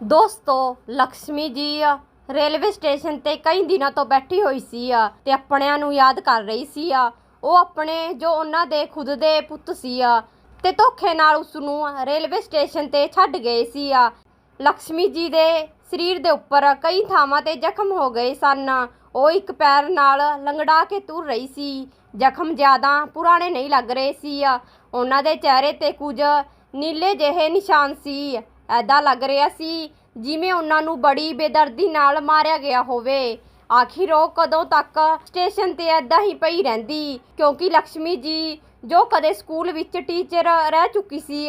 ਦੋਸਤੋ ਲక్ష్ਮੀ ਜੀ ਆ, ਰੇਲਵੇ ਸਟੇਸ਼ਨ ਤੇ ਕਈ ਦਿਨਾਂ ਤੋਂ ਬੈਠੀ ਹੋਈ ਸੀ ਆ ਤੇ ਆਪਣਿਆਂ ਨੂੰ ਯਾਦ ਕਰ ਰਹੀ ਸੀ ਆ। ਉਹ ਆਪਣੇ ਜੋ ਉਹਨਾਂ ਦੇ ਖੁਦ ਦੇ ਪੁੱਤ ਸੀ ਆ ਤੇ ਧੋਖੇ ਨਾਲ ਉਸ ਨੂੰ ਰੇਲਵੇ ਸਟੇਸ਼ਨ ਤੇ ਛੱਡ ਗਏ ਸੀ ਆ। ਲక్ష్ਮੀ ਜੀ ਦੇ ਸਰੀਰ ਦੇ ਉੱਪਰ ਕਈ ਥਾਵਾਂ ਤੇ ਜ਼ਖਮ ਹੋ ਗਏ ਸਨ। ਉਹ ਇੱਕ ਪੈਰ ਨਾਲ ਲੰਗੜਾ ਕੇ ਤੁਰ ਰਹੀ ਸੀ। ਜ਼ਖਮ ਜ਼ਿਆਦਾ ਪੁਰਾਣੇ ਨਹੀਂ ਲੱਗ ਰਹੇ ਸੀ ਆ। ਉਹਨਾਂ ਦੇ ਚਿਹਰੇ ਤੇ ਕੁਝ ਨੀਲੇ ਜਿਹੇ ਨਿਸ਼ਾਨ ਸੀ। ਐਦਾਂ ਲੱਗ ਰਿਹਾ ਸੀ ਜਿਵੇਂ ਉਹਨਾਂ ਨੂੰ ਬੜੀ ਬੇਦਰਦੀ ਨਾਲ ਮਾਰਿਆ ਗਿਆ ਹੋਵੇ। ਆਖਿਰ ਉਹ ਕਦੋਂ ਤੱਕ ਸਟੇਸ਼ਨ ਤੇ ਐਦਾਂ ਹੀ ਪਈ ਰਹਿੰਦੀ? ਕਿਉਂਕਿ ਲక్ష్ਮੀ ਜੀ ਜੋ ਕਦੇ ਸਕੂਲ ਵਿੱਚ ਟੀਚਰ ਰਹਿ ਚੁੱਕੀ ਸੀ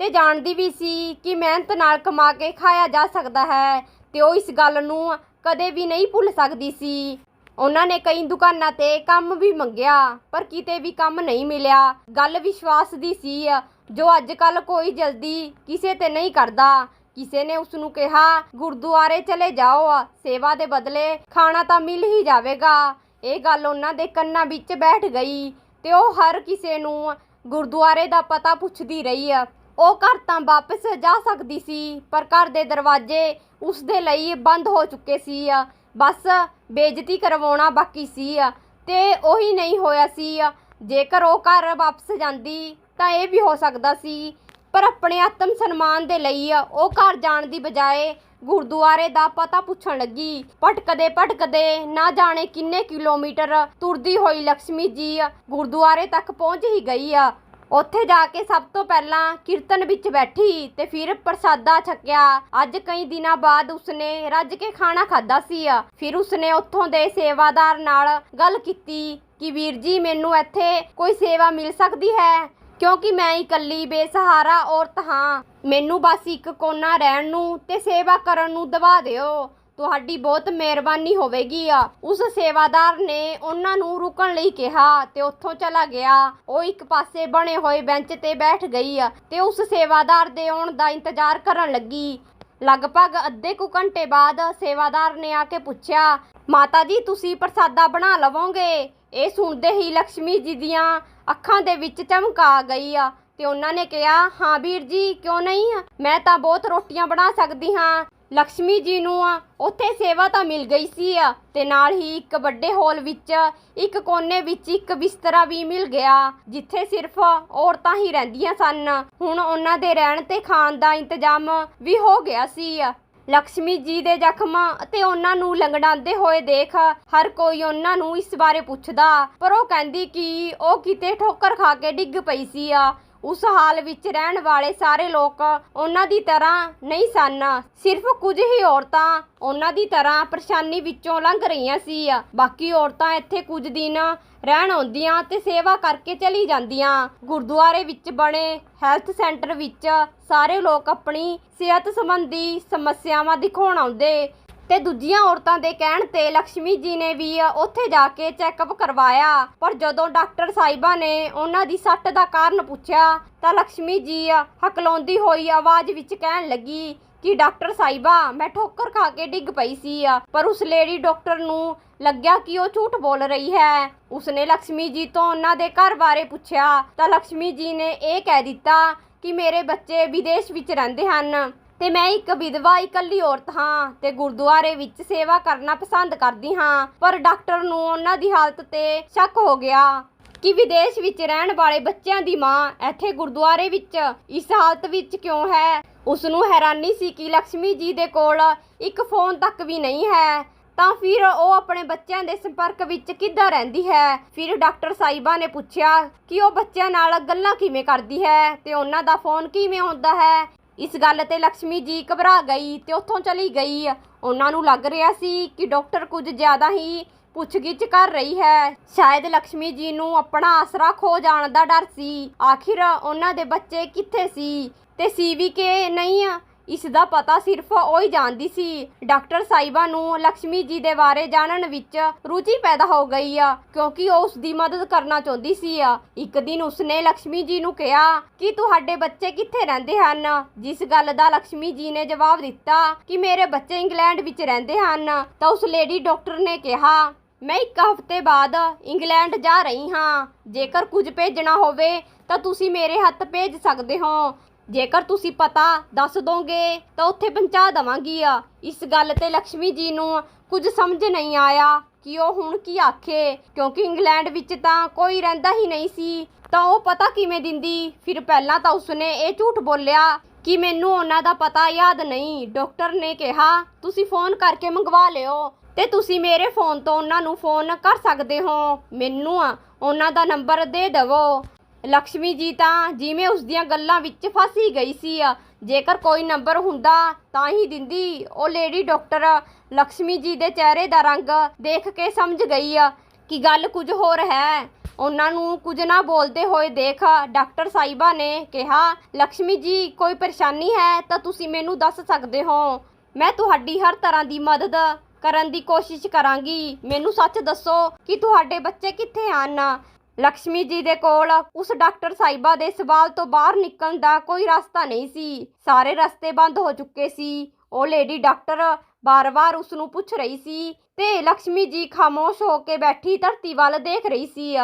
ਤੇ ਜਾਣਦੀ ਵੀ ਸੀ ਕਿ ਮਿਹਨਤ ਨਾਲ ਕਮਾ ਕੇ ਖਾਇਆ ਜਾ ਸਕਦਾ ਹੈ ਤੇ ਉਹ ਇਸ ਗੱਲ ਨੂੰ ਕਦੇ ਵੀ ਨਹੀਂ ਭੁੱਲ ਸਕਦੀ ਸੀ। ਉਹਨਾਂ ਨੇ ਕਈ ਦੁਕਾਨਾਂ ਤੇ ਕੰਮ ਵੀ ਮੰਗਿਆ, ਪਰ ਕਿਤੇ ਵੀ ਕੰਮ ਨਹੀਂ ਮਿਲਿਆ। ਗੱਲ ਵਿਸ਼ਵਾਸ ਦੀ ਸੀ ਜੋ ਅੱਜ ਕੱਲ ਕੋਈ ਜਲਦੀ ਕਿਸੇ ਤੇ ਨਹੀਂ ਕਰਦਾ। ਕਿਸੇ ਨੇ ਉਸ ਨੂੰ ਕਿਹਾ, ਗੁਰਦੁਆਰੇ ਚਲੇ ਜਾਓ, ਸੇਵਾ ਦੇ ਬਦਲੇ ਖਾਣਾ ਤਾਂ ਮਿਲ ਹੀ ਜਾਵੇਗਾ। ਇਹ ਗੱਲ ਉਹਨਾਂ ਦੇ ਕੰਨਾਂ ਵਿੱਚ ਬੈਠ ਗਈ ਤੇ ਉਹ ਹਰ ਕਿਸੇ ਨੂੰ ਗੁਰਦੁਆਰੇ ਦਾ ਪਤਾ ਪੁੱਛਦੀ ਰਹੀ। ਆ ਉਹ ਘਰ ਤਾਂ ਵਾਪਸ ਜਾ ਸਕਦੀ ਸੀ, ਪਰ ਘਰ ਦੇ ਦਰਵਾਜ਼ੇ ਉਸ ਦੇ ਲਈ ਬੰਦ ਹੋ ਚੁੱਕੇ ਸੀ। ਬਸ ਬੇਇੱਜ਼ਤੀ ਕਰਵਾਉਣਾ ਬਾਕੀ ਸੀ ਆ ਤੇ ਉਹੀ ਨਹੀਂ ਹੋਇਆ ਸੀ। ਜੇਕਰ ਉਹ ਘਰ ਵਾਪਸ ਜਾਂਦੀ ਤਾਂ ਇਹ ਵੀ ਹੋ ਸਕਦਾ ਸੀ। ਪਰ ਆਪਣੇ ਆਤਮ ਸਨਮਾਨ ਦੇ ਲਈ ਉਹ ਘਰ ਜਾਣ ਦੀ ਬਜਾਏ ਗੁਰਦੁਆਰੇ ਦਾ ਪਤਾ ਪੁੱਛਣ ਲੱਗੀ। ਭਟਕਦੇ ਭਟਕਦੇ ਨਾ ਜਾਣੇ ਕਿੰਨੇ ਕਿਲੋਮੀਟਰ ਤੁਰਦੀ ਹੋਈ ਲక్ష్ਮੀ ਜੀ ਗੁਰਦੁਆਰੇ ਤੱਕ ਪਹੁੰਚ ਹੀ ਗਈ ਆ। ਉੱਥੇ ਜਾ ਕੇ ਸਭ ਤੋਂ ਪਹਿਲਾਂ ਕੀਰਤਨ ਵਿੱਚ ਬੈਠੀ ਤੇ ਫਿਰ ਪ੍ਰਸਾਦਾ ਛਕਿਆ। ਅੱਜ ਕਈ ਦਿਨਾਂ ਬਾਅਦ ਉਸਨੇ ਰੱਜ ਕੇ ਖਾਣਾ ਖਾਦਾ ਸੀ ਫਿਰ ਉਸਨੇ ਉੱਥੋਂ ਦੇ ਸੇਵਾਦਾਰ ਨਾਲ ਗੱਲ ਕੀਤੀ ਕਿ, ਵੀਰ ਜੀ, ਮੈਨੂੰ ਇੱਥੇ ਕੋਈ ਸੇਵਾ ਮਿਲ ਸਕਦੀ ਹੈ? ਕਿਉਂਕਿ ਮੈਂ ਇਕੱਲੀ ਬੇਸਹਾਰਾ ਔਰਤ ਹਾਂ। ਮੈਨੂੰ ਬਸ ਇੱਕ ਕੋਨਾ ਰਹਿਣ ਨੂੰ ਤੇ ਸੇਵਾ ਕਰਨ ਨੂੰ ਦਵਾ ਦਿਓ। ਤੁਹਾਡੀ ਬਹੁਤ ਮਿਹਰਬਾਨੀ ਹੋਵੇਗੀ ਆ। ਉਸ ਸੇਵਾਦਾਰ ਨੇ ਉਹਨਾਂ ਨੂੰ ਰੁਕਣ ਲਈ ਕਿਹਾ ਤੇ ਉੱਥੋਂ ਚਲਾ ਗਿਆ। ਉਹ ਇੱਕ ਪਾਸੇ ਬਣੇ ਹੋਏ ਬੈਂਚ ਤੇ ਬੈਠ ਗਈ ਆ ਤੇ ਉਸ ਸੇਵਾਦਾਰ ਦੇ ਆਉਣ ਦਾ ਇੰਤਜ਼ਾਰ ਕਰਨ ਲੱਗੀ। ਲਗਭਗ ਅੱਧੇ ਕੁ ਘੰਟੇ ਬਾਅਦ ਸੇਵਾਦਾਰ ਨੇ ਆ ਕੇ ਪੁੱਛਿਆ, ਮਾਤਾ ਜੀ, ਤੁਸੀਂ ਪ੍ਰਸਾਦਾ ਬਣਾ ਲਵੋਗੇ? ਇਹ ਸੁਣਦੇ ਹੀ ਲక్ష్ਮੀ ਜੀ ਦੀਆਂ ਅੱਖਾਂ ਦੇ ਵਿੱਚ ਚਮਕਾ ਗਈ ਆ ਤੇ ਉਹਨਾਂ ਨੇ ਕਿਹਾ, ਹਾਂ ਵੀਰ ਜੀ, ਕਿਉਂ ਨਹੀਂ ਮੈਂ ਤਾਂ ਬਹੁਤ ਰੋਟੀਆਂ ਬਣਾ ਸਕਦੀ ਹਾਂ। ਲక్ష్ਮੀ ਜੀ ਨੂੰ ਉੱਥੇ ਸੇਵਾ ਤਾਂ ਮਿਲ ਗਈ ਸੀ ਆ ਤੇ ਨਾਲ ਹੀ ਇੱਕ ਵੱਡੇ ਹਾਲ ਵਿੱਚ, ਇੱਕ ਕੋਨੇ ਵਿੱਚ ਇੱਕ ਬਿਸਤਰਾ ਵੀ ਮਿਲ ਗਿਆ, ਜਿੱਥੇ ਸਿਰਫ ਔਰਤਾਂ ਹੀ ਰਹਿੰਦੀਆਂ ਸਨ। ਹੁਣ ਉਹਨਾਂ ਦੇ ਰਹਿਣ ਤੇ ਖਾਣ ਦਾ ਇੰਤਜ਼ਾਮ ਵੀ ਹੋ ਗਿਆ ਸੀ ਲక్ష్ਮੀ ਜੀ ਦੇ ਜ਼ਖਮ ਅਤੇ ਉਹਨਾਂ ਨੂੰ ਲੰਗੜਾਉਂਦੇ ਹੋਏ ਦੇਖ ਹਰ ਕੋਈ ਉਹਨਾਂ ਨੂੰ ਇਸ ਬਾਰੇ ਪੁੱਛਦਾ। ਪਰ ਉਹ ਕਹਿੰਦੀ ਕਿ ਉਹ ਕਿਤੇ ਠੋਕਰ ਖਾ ਕੇ ਡਿੱਗ ਪਈ ਸੀ ਆ। ਉਸ ਹਾਲ ਵਿੱਚ ਰਹਿਣ ਵਾਲੇ ਸਾਰੇ ਲੋਕ ਉਹਨਾਂ ਦੀ ਤਰ੍ਹਾਂ ਨਹੀਂ ਸਨ। ਸਿਰਫ ਕੁਝ ਹੀ ਔਰਤਾਂ ਉਹਨਾਂ ਦੀ ਤਰ੍ਹਾਂ ਪਰੇਸ਼ਾਨੀ ਵਿੱਚੋਂ ਲੰਘ ਰਹੀਆਂ ਸੀ। ਬਾਕੀ ਔਰਤਾਂ ਇੱਥੇ ਕੁਝ ਦਿਨ ਰਹਿਣ ਆਉਂਦੀਆਂ ਤੇ ਸੇਵਾ ਕਰਕੇ ਚਲੀ ਜਾਂਦੀਆਂ। ਗੁਰਦੁਆਰੇ ਵਿੱਚ ਬਣੇ ਹੈਲਥ ਸੈਂਟਰ ਵਿੱਚ ਸਾਰੇ ਲੋਕ ਆਪਣੀ ਸਿਹਤ ਸੰਬੰਧੀ ਸਮੱਸਿਆਵਾਂ ਦਿਖਾਉਣ ਆਉਂਦੇ ਤੇ ਦੂਜੀਆਂ ਔਰਤਾਂ ਦੇ ਕਹਿਣ ਤੇ ਲక్ష్ਮੀ ਜੀ ਨੇ ਵੀ ਉੱਥੇ ਜਾ ਕੇ ਚੈੱਕਅਪ ਕਰਵਾਇਆ। ਪਰ ਜਦੋਂ ਡਾਕਟਰ ਸਾਹਿਬਾ ਨੇ ਉਹਨਾਂ ਦੀ ਸੱਟ ਦਾ ਕਾਰਨ ਪੁੱਛਿਆ, ਤਾਂ ਲక్ష్ਮੀ ਜੀ ਹਕਲਾਉਂਦੀ ਹੋਈ ਆਵਾਜ਼ ਵਿੱਚ ਕਹਿਣ ਲੱਗੀ ਕਿ ਡਾਕਟਰ ਸਾਹਿਬਾ, ਮੈਂ ਠੋਕਰ ਖਾ ਕੇ ਡਿੱਗ ਪਈ ਸੀ, ਪਰ ਉਸ ਲੇਡੀ ਡਾਕਟਰ ਨੂੰ ਲੱਗਿਆ ਕਿ ਉਹ ਝੂਠ ਬੋਲ ਰਹੀ ਹੈ। ਉਸਨੇ ਲక్ష్ਮੀ ਜੀ ਤੋਂ ਉਹਨਾਂ ਦੇ ਘਰ ਬਾਰੇ ਪੁੱਛਿਆ, ਤਾਂ ਲక్ష్ਮੀ ਜੀ ਨੇ ਇਹ ਕਹਿ ਦਿੱਤਾ ਕਿ ਮੇਰੇ ਬੱਚੇ ਵਿਦੇਸ਼ ਵਿੱਚ ਰਹਿੰਦੇ ਹਨ। ਤੇ ਮੈਂ ਇੱਕ ਵਿਧਵਾ ਇਕੱਲੀ ਔਰਤ ਹਾਂ ਤੇ ਗੁਰਦੁਆਰੇ ਵਿੱਚ ਸੇਵਾ ਕਰਨਾ ਪਸੰਦ ਕਰਦੀ ਹਾਂ। ਪਰ ਡਾਕਟਰ ਨੂੰ ਉਹਨਾਂ ਦੀ ਹਾਲਤ ਤੇ ਸ਼ੱਕ ਹੋ ਗਿਆ ਕਿ ਵਿਦੇਸ਼ ਵਿੱਚ ਰਹਿਣ ਵਾਲੇ ਬੱਚਿਆਂ ਦੀ ਮਾਂ ਇੱਥੇ ਗੁਰਦੁਆਰੇ ਵਿੱਚ ਇਸ ਹਾਲਤ ਵਿੱਚ ਕਿਉਂ ਹੈ? ਉਸ ਨੂੰ ਹੈਰਾਨੀ ਸੀ ਕਿ ਲక్ష్ਮੀ ਜੀ ਦੇ ਕੋਲ ਇੱਕ ਫੋਨ ਤੱਕ ਵੀ ਨਹੀਂ ਹੈ। ਤਾਂ ਫਿਰ ਉਹ ਆਪਣੇ ਬੱਚਿਆਂ ਦੇ ਸੰਪਰਕ ਵਿੱਚ ਕਿੱਦਾਂ ਰਹਿੰਦੀ ਹੈ? ਫਿਰ ਡਾਕਟਰ ਸਾਈਬਾ ਨੇ ਪੁੱਛਿਆ ਕਿ ਉਹ ਬੱਚਿਆਂ ਨਾਲ ਗੱਲਾਂ ਕਿਵੇਂ ਕਰਦੀ ਹੈ ਤੇ ਉਹਨਾਂ ਦਾ ਫੋਨ ਕਿਵੇਂ ਆਉਂਦਾ ਹੈ? ਇਸ ਗੱਲ ਤੇ ਲక్ష్ਮੀ ਜੀ ਘਬਰਾ ਗਈ ਤੇ ਉੱਥੋਂ ਚਲੀ ਗਈ। ਉਹਨਾਂ ਨੂੰ ਲੱਗ ਰਿਹਾ ਸੀ ਕਿ ਡਾਕਟਰ ਕੁਝ ਜ਼ਿਆਦਾ ਹੀ ਪੁੱਛਗਿੱਛ ਕਰ ਰਹੀ ਹੈ। ਸ਼ਾਇਦ ਲక్ష్ਮੀ ਜੀ ਨੂੰ ਆਪਣਾ ਆਸਰਾ ਖੋ ਜਾਣ ਦਾ ਡਰ ਸੀ। ਆਖਿਰ ਉਹਨਾਂ ਦੇ ਬੱਚੇ ਕਿੱਥੇ ਸੀ? ਤੇ ਸੀਵੀ ਕੇ ਨਹੀਂ? ਇਸ ਦਾ ਪਤਾ ਸਿਰਫ ਉਹ ਹੀ ਜਾਣਦੀ ਸੀ। ਡਾਕਟਰ ਸਾਈਬਾ ਨੂੰ ਲక్ష్ਮੀ ਜੀ ਦੇ ਬਾਰੇ ਜਾਣਨ ਵਿੱਚ ਰੁਚੀ ਪੈਦਾ ਹੋ ਗਈ ਆ, ਕਿਉਂਕਿ ਉਹ ਉਸ ਦੀ ਮਦਦ ਕਰਨਾ ਚਾਹੁੰਦੀ ਸੀ ਆ। ਇੱਕ ਦਿਨ ਉਸਨੇ ਲక్ష్ਮੀ ਜੀ ਨੂੰ ਕਿਹਾ ਕਿ ਤੁਹਾਡੇ ਬੱਚੇ ਕਿੱਥੇ ਰਹਿੰਦੇ ਹਨ? ਜਿਸ ਗੱਲ ਦਾ ਲక్ష్ਮੀ ਜੀ ਨੇ ਜਵਾਬ ਦਿੱਤਾ ਕਿ ਮੇਰੇ ਬੱਚੇ ਇੰਗਲੈਂਡ ਵਿੱਚ ਰਹਿੰਦੇ ਹਨ। ਤਾਂ ਉਸ ਲੇਡੀ ਡਾਕਟਰ ਨੇ ਕਿਹਾ, ਮੈਂ ਇੱਕ ਹਫ਼ਤੇ ਬਾਅਦ ਇੰਗਲੈਂਡ ਜਾ ਰਹੀ ਹਾਂ। ਜੇਕਰ ਕੁਝ ਭੇਜਣਾ ਹੋਵੇ ਤਾਂ ਤੁਸੀਂ ਮੇਰੇ ਹੱਥ ਭੇਜ ਸਕਦੇ ਹੋ। ਜੇਕਰ ਤੁਸੀਂ ਪਤਾ ਦੱਸ ਦੋਗੇ, ਤਾਂ ਉੱਥੇ ਪਹੁੰਚਾ ਦਵਾਂਗੀ ਆ। ਇਸ ਗੱਲ ਤੇ ਲక్ష్ਮੀ ਜੀ ਨੂੰ ਕੁਝ ਸਮਝ ਨਹੀਂ ਆਇਆ ਕਿ ਉਹ ਹੁਣ ਕੀ ਆਖੇ। ਕਿਉਂਕਿ ਇੰਗਲੈਂਡ ਵਿੱਚ ਤਾਂ ਕੋਈ ਰਹਿੰਦਾ ਹੀ ਨਹੀਂ ਸੀ। ਤਾਂ ਉਹ ਪਤਾ ਕਿਵੇਂ ਦਿੰਦੀ? ਫਿਰ ਪਹਿਲਾਂ ਤਾਂ ਉਸਨੇ ਇਹ ਝੂਠ ਬੋਲਿਆ ਕਿ ਮੈਨੂੰ ਉਹਨਾਂ ਦਾ ਪਤਾ ਯਾਦ ਨਹੀਂ। ਡਾਕਟਰ ਨੇ ਕਿਹਾ, ਤੁਸੀਂ ਫੋਨ ਕਰਕੇ ਮੰਗਵਾ ਲਿਓ ਤੇ ਤੁਸੀਂ ਮੇਰੇ ਫੋਨ ਤੋਂ ਉਹਨਾਂ ਨੂੰ ਫੋਨ ਕਰ ਸਕਦੇ ਹੋ। ਮੈਨੂੰ ਉਹਨਾਂ ਦਾ ਨੰਬਰ ਦੇ ਦੇਵੋ। ਲక్ష్ਮੀ ਜੀ ਤਾਂ ਜਿਵੇਂ ਉਸ ਦੀਆਂ ਗੱਲਾਂ ਵਿੱਚ ਫਸ ਹੀ ਗਈ ਸੀ ਜੇਕਰ ਕੋਈ ਨੰਬਰ ਹੁੰਦਾ ਤਾਂ ਹੀ ਦਿੰਦੀ। ਉਹ ਲੇਡੀ ਡਾਕਟਰ ਲక్ష్ਮੀ ਜੀ ਦੇ ਚਿਹਰੇ ਦਾ ਰੰਗ ਦੇਖ ਕੇ ਸਮਝ ਗਈ ਆ ਕਿ ਗੱਲ ਕੁਝ ਹੋਰ ਹੈ। ਉਹਨਾਂ ਨੂੰ ਕੁਝ ਨਾ ਬੋਲਦੇ ਹੋਏ ਦੇਖ ਡਾਕਟਰ ਸਾਈਬਾ ਨੇ ਕਿਹਾ ਲక్ష్ਮੀ ਜੀ, ਕੋਈ ਪਰੇਸ਼ਾਨੀ ਹੈ ਤਾਂ ਤੁਸੀਂ ਮੈਨੂੰ ਦੱਸ ਸਕਦੇ ਹੋ। ਮੈਂ ਤੁਹਾਡੀ ਹਰ ਤਰ੍ਹਾਂ ਦੀ ਮਦਦ ਕਰਨ ਦੀ ਕੋਸ਼ਿਸ਼ ਕਰਾਂਗੀ। ਮੈਨੂੰ ਸੱਚ ਦੱਸੋ ਕਿ ਤੁਹਾਡੇ ਬੱਚੇ ਕਿੱਥੇ ਹਨ? ਲਕਸ਼ਮੀ ਜੀ ਦੇ ਕੋਲ ਉਸ ਡਾਕਟਰ ਸਾਹਿਬਾ ਦੇ ਸਵਾਲ ਤੋਂ ਬਾਹਰ ਨਿਕਲਣ ਦਾ ਕੋਈ ਰਸਤਾ ਨਹੀਂ ਸੀ। ਸਾਰੇ ਰਸਤੇ ਬੰਦ ਹੋ ਚੁੱਕੇ ਸੀ। ਉਹ ਲੇਡੀ ਡਾਕਟਰ ਬਾਰ-ਬਾਰ ਉਸ ਨੂੰ ਪੁੱਛ ਰਹੀ ਸੀ ਤੇ ਲਕਸ਼ਮੀ ਜੀ ਖਾਮੋਸ਼ ਹੋ ਕੇ ਬੈਠੀ ਧਰਤੀ ਵੱਲ ਦੇਖ ਰਹੀ ਸੀ।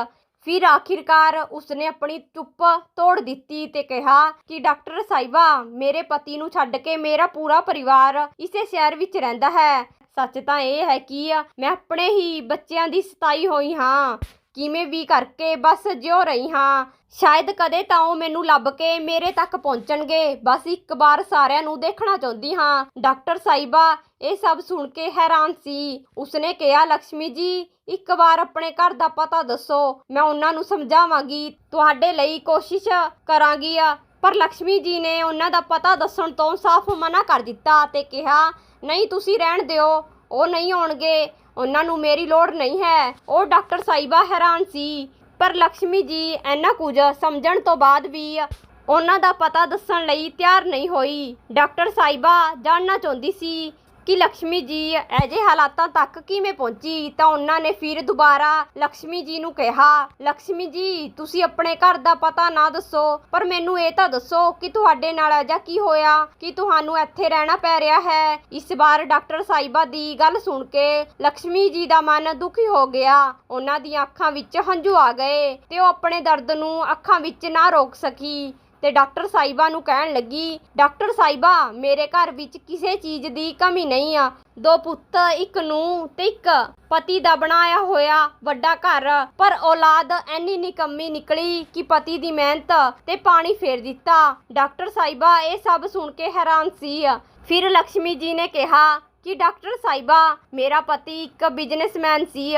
ਫਿਰ ਆਖਿਰਕਾਰ ਉਸਨੇ ਆਪਣੀ ਚੁੱਪ ਤੋੜ ਦਿੱਤੀ ਤੇ ਕਿਹਾ ਕਿ ਡਾਕਟਰ ਸਾਹਿਬਾ, ਮੇਰੇ ਪਤੀ ਨੂੰ ਛੱਡ ਕੇ ਮੇਰਾ ਪੂਰਾ ਪਰਿਵਾਰ ਇਸੇ ਸ਼ਹਿਰ ਵਿੱਚ ਰਹਿੰਦਾ ਹੈ। ਸੱਚ ਤਾਂ ਇਹ ਹੈ ਕਿ ਮੈਂ ਆਪਣੇ ਹੀ ਬੱਚਿਆਂ ਦੀ ਸਤਾਈ ਹੋਈ ਹਾਂ। ਕਿਵੇਂ ਵੀ ਕਰਕੇ ਬਸ ਜਿਉ ਰਹੀ ਹਾਂ। ਸ਼ਾਇਦ ਕਦੇ ਤਾਂ ਉਹ ਮੈਨੂੰ ਲੱਭ ਕੇ ਮੇਰੇ ਤੱਕ ਪਹੁੰਚਣਗੇ। ਬਸ ਇੱਕ ਵਾਰ ਸਾਰਿਆਂ ਨੂੰ ਦੇਖਣਾ ਚਾਹੁੰਦੀ ਹਾਂ। ਡਾਕਟਰ ਸਾਈਬਾ ਇਹ ਸਭ ਸੁਣ ਕੇ ਹੈਰਾਨ ਸੀ। ਉਸਨੇ ਕਿਹਾ ਲక్ష్ਮੀ ਜੀ, ਇੱਕ ਵਾਰ ਆਪਣੇ ਘਰ ਦਾ ਪਤਾ ਦੱਸੋ। ਮੈਂ ਉਹਨਾਂ ਨੂੰ ਸਮਝਾਵਾਂਗੀ। ਤੁਹਾਡੇ ਲਈ ਕੋਸ਼ਿਸ਼ ਕਰਾਂਗੀ ਆ ਪਰ ਲక్ష్ਮੀ ਜੀ ਨੇ ਉਹਨਾਂ ਦਾ ਪਤਾ ਦੱਸਣ ਤੋਂ ਸਾਫ਼ ਮਨਾ ਕਰ ਦਿੱਤਾ ਤੇ ਕਿਹਾ, ਨਹੀਂ, ਤੁਸੀਂ ਰਹਿਣ ਦਿਓ। ਉਹ ਨਹੀਂ ਆਉਣਗੇ। ਉਹਨਾਂ ਨੂੰ ਮੇਰੀ ਲੋੜ ਨਹੀਂ ਹੈ। ਉਹ ਡਾਕਟਰ ਸਾਹਿਬਾ ਹੈਰਾਨ ਸੀ। ਪਰ ਲక్ష్ਮੀ ਜੀ ਇੰਨਾ ਕੁਝ ਸਮਝਣ ਤੋਂ ਬਾਅਦ ਵੀ ਉਹਨਾਂ ਦਾ ਪਤਾ ਦੱਸਣ ਲਈ ਤਿਆਰ ਨਹੀਂ ਹੋਈ। ਡਾਕਟਰ ਸਾਹਿਬਾ ਜਾਣਨਾ ਚਾਹੁੰਦੀ ਸੀ ਕਿ ਲక్ష్ਮੀ ਜੀ ਅਜੇ ਹਾਲਾਤਾਂ ਤੱਕ ਕਿਵੇਂ ਪਹੁੰਚੀ? ਤਾਂ ਉਹਨਾਂ ਨੇ ਫਿਰ ਦੁਬਾਰਾ ਲక్ష్ਮੀ ਜੀ ਨੂੰ ਕਿਹਾ ਲక్ష్ਮੀ ਜੀ, ਤੁਸੀਂ ਆਪਣੇ ਘਰ ਦਾ ਪਤਾ ਨਾ ਦੱਸੋ, ਪਰ ਮੈਨੂੰ ਇਹ ਤਾਂ ਦੱਸੋ ਕਿ ਤੁਹਾਡੇ ਨਾਲ ਅਜਾ ਕੀ ਹੋਇਆ? ਕਿ ਤੁਹਾਨੂੰ ਇੱਥੇ ਰਹਿਣਾ ਪੈ ਰਿਹਾ ਹੈ? ਇਸ ਵਾਰ ਡਾਕਟਰ ਸਾਈਬਾ ਦੀ ਗੱਲ ਸੁਣ ਕੇ ਲక్ష్ਮੀ ਜੀ ਦਾ ਮਨ ਦੁਖੀ ਹੋ ਗਿਆ। ਉਹਨਾਂ ਦੀਆਂ ਅੱਖਾਂ ਵਿੱਚ ਹੰਝੂ ਆ ਗਏ ਤੇ ਉਹ ਆਪਣੇ ਦਰਦ ਨੂੰ ਅੱਖਾਂ ਵਿੱਚ ਨਾ ਰੋਕ ਸਕੀ। ਤੇ ਡਾਕਟਰ ਸਾਹਿਬਾ ਨੂੰ ਕਹਿਣ ਲੱਗੀ, ਡਾਕਟਰ ਸਾਹਿਬਾ ਮੇਰੇ ਘਰ ਵਿੱਚ ਕਿਸੇ ਚੀਜ਼ ਦੀ ਕਮੀ ਨਹੀਂ ਆ। ਦੋ ਪੁੱਤ, ਇੱਕ ਨੂੰ ਤੇ ਇੱਕ ਪਤੀ ਦਾ ਬਣਾਇਆ ਹੋਇਆ ਵੱਡਾ ਘਰ। ਪਰ ਔਲਾਦ ਐਨੀ ਨਿਕੰਮੀ ਨਿਕਲੀ ਕਿ ਪਤੀ ਦੀ ਮਿਹਨਤ ਤੇ ਪਾਣੀ ਫੇਰ ਦਿੱਤਾ। ਡਾਕਟਰ ਸਾਹਿਬਾ ਇਹ ਸਭ ਸੁਣ ਕੇ ਹੈਰਾਨ ਸੀ। ਫਿਰ ਲక్ష్ਮੀ ਜੀ ਨੇ ਕਿਹਾ ਕਿ ਡਾਕਟਰ ਸਾਹਿਬਾ ਮੇਰਾ ਪਤੀ ਇੱਕ ਬਿਜ਼ਨਸਮੈਨ ਸੀ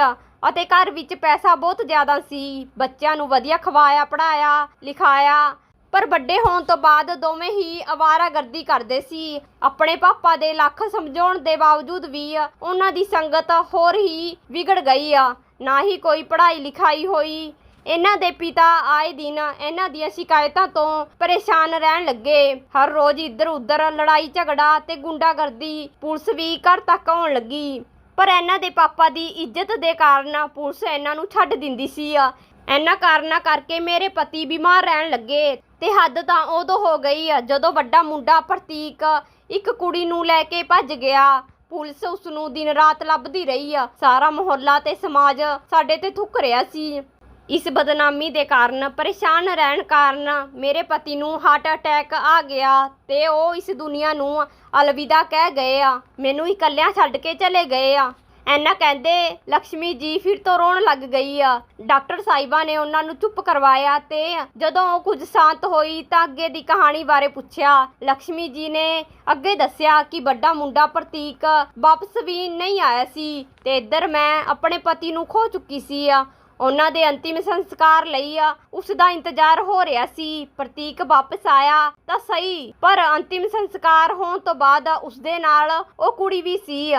ਅਤੇ ਘਰ ਵਿੱਚ ਪੈਸਾ ਬਹੁਤ ਜ਼ਿਆਦਾ ਸੀ। ਬੱਚਿਆਂ ਨੂੰ ਵਧੀਆ ਖਵਾਇਆ ਪੜਾਇਆ ਲਿਖਾਇਆ ਪਰ ਵੱਡੇ ਹੋਣ ਤੋਂ ਬਾਅਦ ਦੋਵੇਂ ਹੀ ਅਵਾਰਾਗਰਦੀ ਕਰਦੇ ਸੀ। ਆਪਣੇ ਪਾਪਾ ਦੇ ਲੱਖ ਸਮਝਾਉਣ ਦੇ ਬਾਵਜੂਦ ਵੀ ਉਹਨਾਂ ਦੀ ਸੰਗਤ ਹੋਰ ਹੀ ਵਿਗੜ ਗਈ ਆ। ਨਾ ਹੀ ਕੋਈ ਪੜ੍ਹਾਈ ਲਿਖਾਈ ਹੋਈ। ਇਹਨਾਂ ਦੇ ਪਿਤਾ ਆਏ ਦਿਨ ਇਹਨਾਂ ਦੀਆਂ ਸ਼ਿਕਾਇਤਾਂ ਤੋਂ ਪਰੇਸ਼ਾਨ ਰਹਿਣ ਲੱਗੇ। ਹਰ ਰੋਜ਼ ਇੱਧਰ ਉੱਧਰ ਲੜਾਈ, ਝਗੜਾ ਤੇ ਗੁੰਡਾਗਰਦੀ ਪੁਲਿਸ ਵੀ ਘਰ ਤੱਕ ਆਉਣ ਲੱਗੀ। ਪਰ ਇਹਨਾਂ ਦੇ ਪਾਪਾ ਦੀ ਇੱਜ਼ਤ ਦੇ ਕਾਰਨ ਪੁਲਿਸ ਇਹਨਾਂ ਨੂੰ ਛੱਡ ਦਿੰਦੀ ਸੀ। ਆ ਇਹਨਾਂ ਕਾਰਨਾਂ ਕਰਕੇ ਮੇਰੇ ਪਤੀ ਬਿਮਾਰ ਰਹਿਣ ਲੱਗੇ। ਤੇ ਹੱਦ ਤਾਂ ਉਦੋਂ ਹੋ ਗਈ ਆ, ਜਦੋਂ ਵੱਡਾ ਮੁੰਡਾ ਪ੍ਰਤੀਕ ਇੱਕ ਕੁੜੀ ਨੂੰ ਲੈ ਕੇ ਭੱਜ ਗਿਆ। ਪੁਲਿਸ ਉਸ ਨੂੰ ਦਿਨ ਰਾਤ ਲੱਭਦੀ ਰਹੀ ਆ। ਸਾਰਾ ਮੁਹੱਲਾ ਤੇ ਸਮਾਜ ਸਾਡੇ ਤੇ ਥੁੱਕ ਰਿਹਾ ਸੀ। ਇਸ ਬਦਨਾਮੀ ਦੇ ਕਾਰਨ, ਪਰੇਸ਼ਾਨ ਰਹਿਣ ਕਾਰਨ ਮੇਰੇ ਪਤੀ ਨੂੰ ਹਾਰਟ ਅਟੈਕ ਆ ਗਿਆ ਤੇ ਉਹ ਇਸ ਦੁਨੀਆ ਨੂੰ ਅਲਵਿਦਾ ਕਹਿ ਗਏ ਆ। ਮੈਨੂੰ ਇਕੱਲਿਆਂ ਛੱਡ ਕੇ ਚਲੇ ਗਏ ਆ। ਐਨਾ ਕਹਿੰਦੇ ਲక్ష్ਮੀ ਜੀ ਫਿਰ ਤੋਂ ਰੋਣ ਲੱਗ ਗਈ ਆ। ਡਾਕਟਰ ਸਾਹਿਬਾ ਨੇ ਉਹਨਾਂ ਨੂੰ ਚੁੱਪ ਕਰਵਾਇਆ ਤੇ ਜਦੋਂ ਉਹ ਕੁਝ ਸ਼ਾਂਤ ਹੋਈ ਤਾਂ ਅੱਗੇ ਦੀ ਕਹਾਣੀ ਬਾਰੇ ਪੁੱਛਿਆ। ਲక్ష్ਮੀ ਜੀ ਨੇ ਅੱਗੇ ਦੱਸਿਆ ਕਿ ਵੱਡਾ ਮੁੰਡਾ ਪ੍ਰਤੀਕ ਵਾਪਸ ਵੀ ਨਹੀਂ ਆਇਆ ਸੀ ਤੇ ਇੱਧਰ ਮੈਂ ਆਪਣੇ ਪਤੀ ਨੂੰ ਖੋ ਚੁੱਕੀ ਸੀ ਆ। ਉਹਨਾਂ ਦੇ ਅੰਤਿਮ ਸੰਸਕਾਰ ਲਈ ਆ, ਉਸ ਦਾ ਇੰਤਜ਼ਾਰ ਹੋ ਰਿਹਾ ਸੀ। ਪ੍ਰਤੀਕ ਵਾਪਸ ਆਇਆ ਤਾਂ ਸਹੀ, ਪਰ ਅੰਤਿਮ ਸੰਸਕਾਰ ਹੋਣ ਤੋਂ ਬਾਅਦ ਉਸ ਦੇ ਨਾਲ ਉਹ ਕੁੜੀ ਵੀ ਸੀ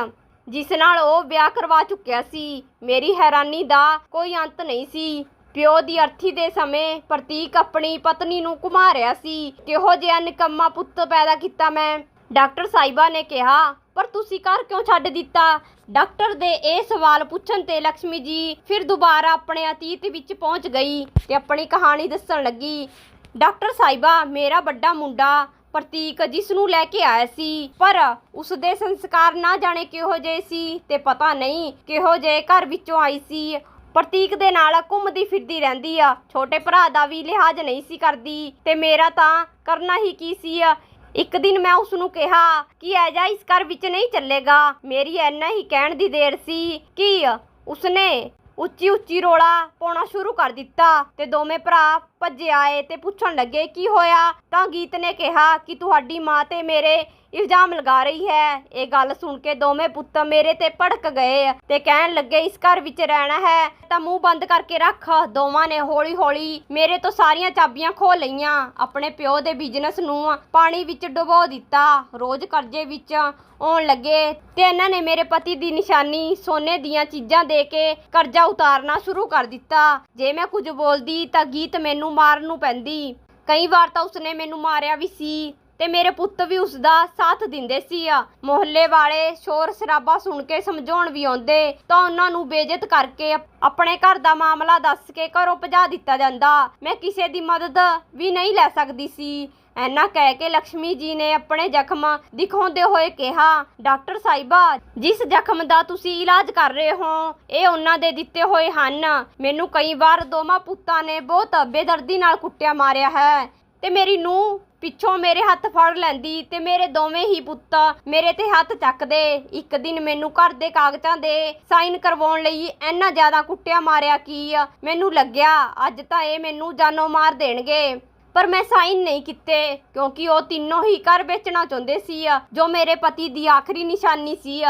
ਜਿਸ ਨਾਲ ਉਹ ਵਿਆਹ ਕਰਵਾ ਚੁੱਕਿਆ ਸੀ। ਮੇਰੀ ਹੈਰਾਨੀ ਦਾ ਕੋਈ ਅੰਤ ਨਹੀਂ ਸੀ। ਪਿਓ ਦੀ ਅਰਥੀ ਦੇ ਸਮੇਂ ਪ੍ਰਤੀਕ ਆਪਣੀ ਪਤਨੀ ਨੂੰ ਘੁਮਾ ਰਿਹਾ ਸੀ। ਕਿਹੋ ਜਿਹਾ ਨਿਕੰਮਾ ਪੁੱਤ ਪੈਦਾ ਕੀਤਾ ਮੈਂ। ਡਾਕਟਰ ਸਾਹਿਬਾ ਨੇ ਕਿਹਾ, ਪਰ ਤੁਸੀਂ ਘਰ ਕਿਉਂ ਛੱਡ ਦਿੱਤਾ? ਡਾਕਟਰ ਦੇ ਇਹ ਸਵਾਲ ਪੁੱਛਣ ਤੇ ਲక్ష్ਮੀ ਜੀ ਫਿਰ ਦੁਬਾਰਾ ਆਪਣੇ ਅਤੀਤ ਵਿੱਚ ਪਹੁੰਚ ਗਈ ਤੇ ਆਪਣੀ ਕਹਾਣੀ ਦੱਸਣ ਲੱਗੀ। ਡਾਕਟਰ ਸਾਹਿਬਾ ਮੇਰਾ ਵੱਡਾ ਮੁੰਡਾ ਪ੍ਰਤੀਕ ਜਿਸ ਨੂੰ ਲੈ ਕੇ ਆਇਆ ਸੀ, ਪਰ ਉਸ ਦੇ ਸੰਸਕਾਰ ਨਾ ਜਾਣੇ ਕਿਹੋ ਜਿਹੇ ਸੀ ਤੇ ਪਤਾ ਨਹੀਂ ਕਿਹੋ ਜਿਹੇ ਘਰ ਵਿੱਚੋਂ ਆਈ ਸੀ। ਪ੍ਰਤੀਕ ਦੇ ਨਾਲ ਘੁੰਮਦੀ ਫਿਰਦੀ ਰਹਿੰਦੀ ਆ। ਛੋਟੇ ਭਰਾ ਦਾ ਵੀ ਲਿਹਾਜ਼ ਨਹੀਂ ਸੀ ਕਰਦੀ ਤੇ ਮੇਰਾ ਤਾਂ ਕਰਨਾ ਹੀ ਕੀ ਸੀ ਆ। ਇੱਕ ਦਿਨ ਮੈਂ ਉਸ ਨੂੰ ਕਿਹਾ ਕਿ ਐਜਾ ਇਸ ਘਰ ਵਿੱਚ ਨਹੀਂ ਚੱਲੇਗਾ। ਮੇਰੀ ਐਨਾ ਹੀ ਕਹਿਣ ਦੀ ਦੇਰ ਸੀ ਕਿ ਉਸਨੇ ਉੱਚੀ ਉੱਚੀ ਰੋਲਾ ਪਾਉਣਾ ਸ਼ੁਰੂ ਕਰ ਦਿੱਤਾ ਤੇ ਦੋਵੇਂ ਭਰਾ ਭੱਜੇ ਆਏ ਤੇ ਪੁੱਛਣ ਲੱਗੇ, ਕੀ ਹੋਇਆ? ਤਾਂ ਗੀਤ ਨੇ ਕਿਹਾ ਕਿ ਤੁਹਾਡੀ ਮਾਂ ਤੇ ਮੇਰੇ ਇਲਜ਼ਾਮ ਲਗਾ ਰਹੀ ਹੈ। ਇਹ ਗੱਲ ਸੁਣ ਕੇ ਦੋਵੇਂ ਪੁੱਤ ਮੇਰੇ ਤੇ ਭੜਕ ਗਏ ਤੇ ਕਹਿਣ ਲੱਗੇ, ਇਸ ਘਰ ਵਿੱਚ ਰਹਿਣਾ ਹੈ, ਤਾਂ ਮੂੰਹ ਬੰਦ ਕਰਕੇ ਰੱਖ। ਦੋਵਾਂ ਨੇ ਹੌਲੀ ਹੌਲੀ ਮੇਰੇ ਤੋਂ ਸਾਰੀਆਂ ਚਾਬੀਆਂ ਖੋਹ ਲਈਆਂ। ਆਪਣੇ ਪਿਓ ਦੇ ਬਿਜ਼ਨਸ ਨੂੰ ਪਾਣੀ ਵਿੱਚ ਡੁਬੋ ਦਿੱਤਾ। ਰੋਜ਼ ਕਰਜ਼ੇ ਵਿੱਚ ਆਉਣ ਲੱਗੇ ਤੇ ਇਹਨਾਂ ਨੇ ਮੇਰੇ ਪਤੀ ਦੀ ਨਿਸ਼ਾਨੀ, ਸੋਨੇ ਦੀਆਂ ਚੀਜ਼ਾਂ ਦੇ ਕੇ ਕਰਜ਼ਾ ਉਤਾਰਨਾ ਸ਼ੁਰੂ ਕਰ ਦਿੱਤਾ। ਜੇ ਮੈਂ ਕੁਝ ਬੋਲਦੀ ਤਾਂ ਗੀਤ ਮੈਨੂੰ ਮਾਰਨ ਨੂੰ ਪੈਂਦੀ। ਕਈ ਵਾਰ ਤਾਂ ਉਸਨੇ ਮੈਨੂੰ ਮਾਰਿਆ ਵੀ ਸੀ। ਤੇ ਮੇਰੇ ਪੁੱਤ ਵੀ ਉਸ ਦਾ ਸਾਥ ਦਿੰਦੇ ਸੀ ਆ। ਮੁਹੱਲੇ ਵਾਲੇ ਸ਼ੋਰ ਸ਼ਰਾਬਾ ਸੁਣ ਕੇ ਸਮਝਾਉਣ ਵੀ ਆਉਂਦੇ, ਤਾਂ ਉਹਨਾਂ ਨੂੰ ਬੇਇੱਜ਼ਤ ਕਰਕੇ ਆਪਣੇ ਘਰ ਦਾ ਮਾਮਲਾ ਦੱਸ ਕੇ ਘਰੋਂ ਭਜਾ ਦਿੱਤਾ ਜਾਂਦਾ। ਮੈਂ ਕਿਸੇ ਦੀ ਮਦਦ ਵੀ ਨਹੀਂ ਲੈ ਸਕਦੀ ਸੀ। ਐਨਾ ਕਹਿ ਕੇ ਲక్ష్ਮੀ ਜੀ ਨੇ ਆਪਣੇ ਜ਼ਖਮ ਦਿਖਾਉਂਦੇ ਹੋਏ ਕਿਹਾ, ਡਾਕਟਰ ਸਾਹਿਬਾ, ਜਿਸ ਜ਼ਖਮ ਦਾ ਤੁਸੀਂ ਇਲਾਜ ਕਰ ਰਹੇ ਹੋ, ਇਹ ਉਹਨਾਂ ਦੇ ਦਿੱਤੇ ਹੋਏ ਹਨ। ਮੈਨੂੰ ਕਈ ਵਾਰ ਦੋਵਾਂ ਪੁੱਤਾਂ ਨੇ ਬਹੁਤ ਬੇਦਰਦੀ ਨਾਲ ਕੁੱਟਿਆ ਮਾਰਿਆ ਹੈ ਤੇ ਮੇਰੀ ਨੂੰ ਪਿੱਛੋਂ ਮੇਰੇ ਹੱਥ ਫੜ ਲੈਂਦੀ ਤੇ ਮੇਰੇ ਦੋਵੇਂ ਹੀ ਪੁੱਤ ਮੇਰੇ ਤੇ ਹੱਥ ਚੱਕਦੇ ਇੱਕ ਦਿਨ ਮੈਨੂੰ ਘਰ ਦੇ ਕਾਗਜ਼ਾਂ ਦੇ ਸਾਈਨ ਕਰਵਾਉਣ ਲਈ ਇੰਨਾ ਜ਼ਿਆਦਾ ਕੁੱਟਿਆ ਮਾਰਿਆ ਕੀ ਮੈਨੂੰ ਲੱਗਿਆ ਅੱਜ ਤਾਂ ਇਹ ਮੈਨੂੰ ਜਾਨੋਂ ਮਾਰ ਦੇਣਗੇ। ਪਰ ਮੈਂ ਸਾਈਨ ਨਹੀਂ ਕੀਤੇ, ਕਿਉਂਕਿ ਉਹ ਤਿੰਨੋਂ ਹੀ ਘਰ ਵੇਚਣਾ ਚਾਹੁੰਦੇ ਸੀ ਜੋ ਮੇਰੇ ਪਤੀ ਦੀ ਆਖਰੀ ਨਿਸ਼ਾਨੀ ਸੀ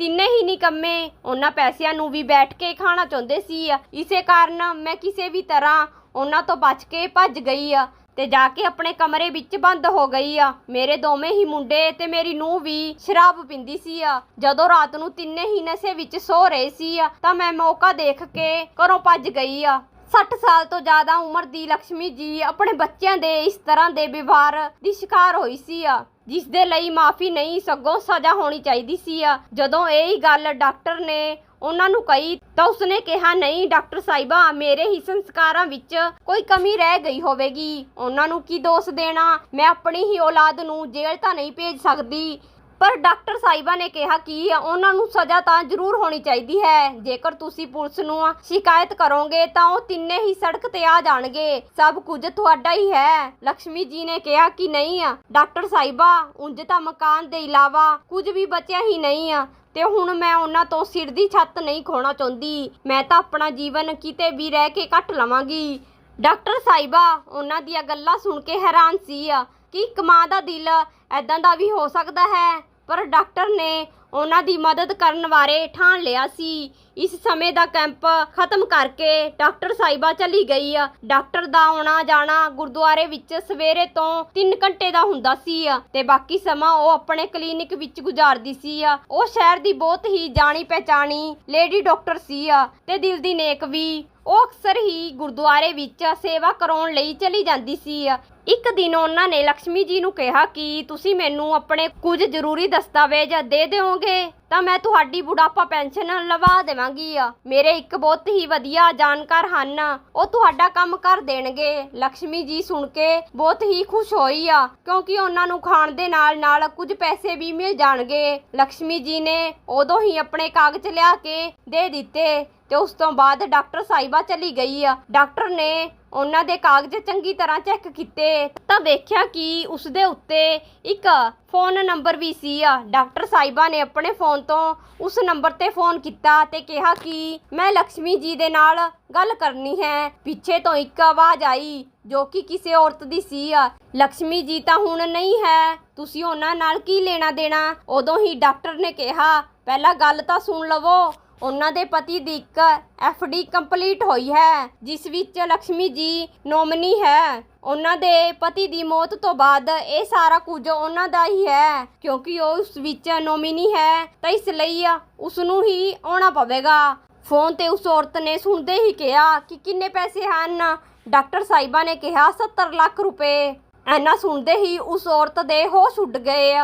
ਤਿੰਨੇ ਹੀ ਨਿਕੰਮੇ, ਉਹਨਾਂ ਪੈਸਿਆਂ ਨੂੰ ਵੀ ਬੈਠ ਕੇ ਖਾਣਾ ਚਾਹੁੰਦੇ ਸੀ ਇਸੇ ਕਾਰਨ ਮੈਂ ਕਿਸੇ ਵੀ ਤਰ੍ਹਾਂ ਉਹਨਾਂ ਤੋਂ ਬਚ ਕੇ ਭੱਜ ਗਈ ਆ। ਤੇ ਜਾ ਕੇ ਆਪਣੇ ਕਮਰੇ ਵਿੱਚ ਬੰਦ ਹੋ ਗਈ ਆ। ਮੇਰੇ ਦੋਵੇਂ ਹੀ ਮੁੰਡੇ ਤੇ ਮੇਰੀ ਨੂੰਹ ਵੀ ਸ਼ਰਾਬ ਪੀਂਦੀ ਸੀ ਆ। ਜਦੋਂ ਰਾਤ ਨੂੰ ਤਿੰਨੇ ਹੀ ਨਸ਼ੇ ਵਿੱਚ ਸੋ ਰਹੇ ਸੀ ਆ, ਤਾਂ ਮੈਂ ਮੌਕਾ ਦੇਖ ਕੇ ਘਰੋਂ ਭੱਜ ਗਈ ਆ। 60 ਸਾਲ ਤੋਂ ਜ਼ਿਆਦਾ ਉਮਰ ਦੀ ਲక్ష్ਮੀ ਜੀ ਆਪਣੇ ਬੱਚਿਆਂ ਦੇ ਇਸ ਤਰ੍ਹਾਂ ਦੇ ਵਿਵਹਾਰ ਦੀ ਸ਼ਿਕਾਰ ਹੋਈ ਸੀ ਆ, ਜਿਸ ਦੇ ਲਈ ਮਾਫੀ ਨਹੀਂ ਸਗੋਂ ਸਜ਼ਾ ਹੋਣੀ ਚਾਹੀਦੀ ਸੀ ਆ। ਜਦੋਂ ਇਹ ਹੀ ਗੱਲ ਡਾਕਟਰ ਨੇ ਉਹਨਾਂ ਨੂੰ ਕਹੀ ਤਾਂ ਉਸਨੇ ਕਿਹਾ, ਨਹੀਂ, ਡਾਕਟਰ ਸਾਹਿਬਾ, ਮੇਰੇ ਹੀ ਸੰਸਕਾਰਾਂ ਵਿੱਚ ਕੋਈ ਕਮੀ ਰਹਿ ਗਈ ਹੋਵੇਗੀ। ਉਹਨਾਂ ਨੂੰ ਕੀ ਦੋਸ਼ ਦੇਣਾ? ਮੈਂ ਆਪਣੀ ਹੀ ਔਲਾਦ ਨੂੰ ਜੇਲ੍ਹ ਤਾਂ ਨਹੀਂ ਭੇਜ ਸਕਦੀ। ਪਰ ਡਾਕਟਰ ਸਾਹਿਬਾ ਨੇ ਕਿਹਾ ਕਿ ਉਹਨਾਂ ਨੂੰ ਸਜ਼ਾ ਤਾਂ ਜ਼ਰੂਰ ਹੋਣੀ ਚਾਹੀਦੀ ਹੈ। ਜੇਕਰ ਤੁਸੀਂ ਪੁਲਿਸ ਨੂੰ ਸ਼ਿਕਾਇਤ ਕਰੋਗੇ, ਤਾਂ ਉਹ ਤਿੰਨੇ ਹੀ ਸੜਕ ਤੇ ਆ ਜਾਣਗੇ। ਸਭ ਕੁਝ ਤੁਹਾਡਾ ਹੀ ਹੈ। ਲక్ష్ਮੀ ਜੀ ਨੇ ਕਿਹਾ ਕਿ ਨਹੀਂ, ਡਾਕਟਰ ਸਾਹਿਬਾ, ਉਂਝ ਤਾਂ ਮਕਾਨ ਦੇ ਇਲਾਵਾ ਕੁਝ ਵੀ ਬਚਿਆ ਹੀ ਨਹੀਂ। ਆ ਤੇ ਹੁਣ ਮੈਂ ਉਹਨਾਂ ਤੋਂ ਸਿਰ ਦੀ ਛੱਤ ਨਹੀਂ ਖੋਣਾ ਚਾਹੁੰਦੀ। ਮੈਂ ਤਾਂ ਆਪਣਾ ਜੀਵਨ ਕਿਤੇ ਵੀ ਰਹਿ ਕੇ ਕੱਟ ਲਵਾਂਗੀ। ਡਾਕਟਰ ਸਾਹਿਬਾ, ਉਹਨਾਂ ਦੀਆਂ ਗੱਲਾਂ ਸੁਣ ਕੇ ਹੈਰਾਨ ਸੀ ਕਿ ਇੱਕ ਮਾਂ ਦਾ ਦਿਲ ਐਦਾਂ ਦਾ ਵੀ ਹੋ ਸਕਦਾ ਹੈ? ਪਰ ਡਾਕਟਰ ਨੇ ਉਹਨਾਂ ਦੀ ਮਦਦ ਕਰਨ ਬਾਰੇ ਠਾਣ ਲਿਆ ਸੀ। ਇਸ ਸਮੇਂ ਦਾ ਕੈਂਪ ਖਤਮ ਕਰਕੇ ਡਾਕਟਰ ਸਾਹਿਬਾ ਚਲੀ ਗਈ। ਆ ਡਾਕਟਰ ਦਾ ਆਉਣਾ ਜਾਣਾ ਗੁਰਦੁਆਰੇ ਵਿੱਚ ਸਵੇਰੇ ਤੋਂ 3 ਘੰਟੇ ਦਾ ਹੁੰਦਾ ਸੀ ਆ ਤੇ ਬਾਕੀ ਸਮਾਂ ਉਹ ਆਪਣੇ ਕਲੀਨਿਕ ਵਿੱਚ ਗੁਜ਼ਾਰਦੀ ਸੀ। ਆ ਉਹ ਸ਼ਹਿਰ ਦੀ ਬਹੁਤ ਹੀ ਜਾਣੀ ਪਹਿਚਾਣੀ ਲੇਡੀ ਡਾਕਟਰ ਸੀ ਆ ਤੇ ਦਿਲ ਦੀ ਨੇਕ ਵੀ। ਉਹ ਅਕਸਰ ਹੀ ਗੁਰਦੁਆਰੇ ਵਿੱਚ ਸੇਵਾ ਕਰਾਉਣ ਲਈ ਚਲੀ ਜਾਂਦੀ ਸੀ। ਇੱਕ ਦਿਨ ਉਹਨਾਂ ਨੇ ਲక్ష్ਮੀ ਜੀ ਨੂੰ ਕਿਹਾ ਕਿ ਤੁਸੀਂ ਮੈਨੂੰ ਆਪਣੇ ਕੁਝ ਜ਼ਰੂਰੀ ਦਸਤਾਵੇਜ਼ ਦੇ ਦਿਓਗੇ, ਤਾਂ ਮੈਂ ਤੁਹਾਡੀ ਬੁਢਾਪਾ ਪੈਨਸ਼ਨ ਲਵਾ ਦੇਵਾਂਗੀ ਆ। ਮੇਰੇ ਇੱਕ ਬਹੁਤ ਹੀ ਵਧੀਆ ਜਾਣਕਾਰ ਹਨ, ਉਹ ਤੁਹਾਡਾ ਕੰਮ ਕਰ ਦੇਣਗੇ। ਲక్ష్ਮੀ ਜੀ ਸੁਣ ਕੇ ਬਹੁਤ ਹੀ ਖੁਸ਼ ਹੋਈ ਆ, ਕਿਉਂਕਿ ਉਹਨਾਂ ਨੂੰ ਖਾਣ ਦੇ ਨਾਲ ਨਾਲ ਕੁਝ ਪੈਸੇ ਵੀ ਮਿਲ ਜਾਣਗੇ। ਲక్ష్ਮੀ ਜੀ ਨੇ ਉਦੋਂ ਹੀ ਆਪਣੇ ਕਾਗਜ਼ ਲਿਆ ਕੇ ਦੇ ਦਿੱਤੇ ਤੇ ਉਸ ਤੋਂ ਬਾਅਦ ਡਾਕਟਰ ਸਾਈਬਾ ਚਲੀ ਗਈ ਆ। ਡਾਕਟਰ ਨੇ ਉਹਨਾਂ ਦੇ ਕਾਗਜ਼ ਚੰਗੀ ਤਰ੍ਹਾਂ ਚੈੱਕ ਕੀਤੇ, ਤਾਂ ਵੇਖਿਆ ਕਿ ਉਸ ਦੇ ਉੱਤੇ ਇੱਕ ਫੋਨ ਨੰਬਰ ਵੀ ਸੀ। ਆ ਡਾਕਟਰ ਸਾਹਿਬਾ ਨੇ ਆਪਣੇ ਫੋਨ ਤੋਂ ਉਸ ਨੰਬਰ ਤੇ ਫੋਨ ਕੀਤਾ ਤੇ ਕਿਹਾ ਕਿ ਮੈਂ ਲక్ష్ਮੀ ਜੀ ਦੇ ਨਾਲ ਗੱਲ ਕਰਨੀ ਹੈ। ਪਿੱਛੇ ਤੋਂ ਇੱਕ ਆਵਾਜ਼ ਆਈ ਜੋ ਕਿ ਕਿਸੇ ਔਰਤ ਦੀ ਸੀ। ਆ ਲక్ష్ਮੀ ਜੀ ਤਾਂ ਹੁਣ ਨਹੀਂ ਹੈ, ਤੁਸੀਂ ਉਹਨਾਂ ਨਾਲ ਕੀ ਲੈਣਾ ਦੇਣਾ? ਉਦੋਂ ਹੀ ਡਾਕਟਰ ਨੇ ਕਿਹਾ, ਪਹਿਲਾਂ ਗੱਲ ਤਾਂ ਸੁਣ ਲਵੋ। ਉਹਨਾਂ ਦੇ ਪਤੀ ਦੀ ਇੱਕ ਡੀ ਕੰਪਲੀਟ ਹੋਈ ਹੈ, ਜਿਸ ਵਿੱਚ ਲక్ష్ਮੀ ਜੀ ਨੋਮਨੀ ਹੈ। ਉਹਨਾਂ ਦੇ ਪਤੀ ਦੀ ਮੌਤ ਤੋਂ ਬਾਅਦ ਇਹ ਸਾਰਾ ਕੁਝ ਉਹਨਾਂ ਦਾ ਹੀ ਹੈ, ਕਿਉਂਕਿ ਉਹ ਉਸ ਵਿੱਚ ਨੋਮਿਨੀ ਹੈ, ਤਾਂ ਇਸ ਲਈ ਉਸ ਨੂੰ ਹੀ ਆਉਣਾ ਪਵੇਗਾ। ਫੋਨ ਤੇ ਉਸ ਔਰਤ ਨੇ ਸੁਣਦੇ ਹੀ ਕਿਹਾ ਕਿ ਕਿੰਨੇ ਪੈਸੇ ਹਨ? ਡਾਕਟਰ ਸਾਹਿਬਾ ਨੇ ਕਿਹਾ 70 ਲੱਖ ਰੁਪਏ। ਐਨਾ ਸੁਣਦੇ ਹੀ ਉਸ ਔਰਤ ਦੇ ਹੋਸ਼ ਉੱਡ ਗਏ।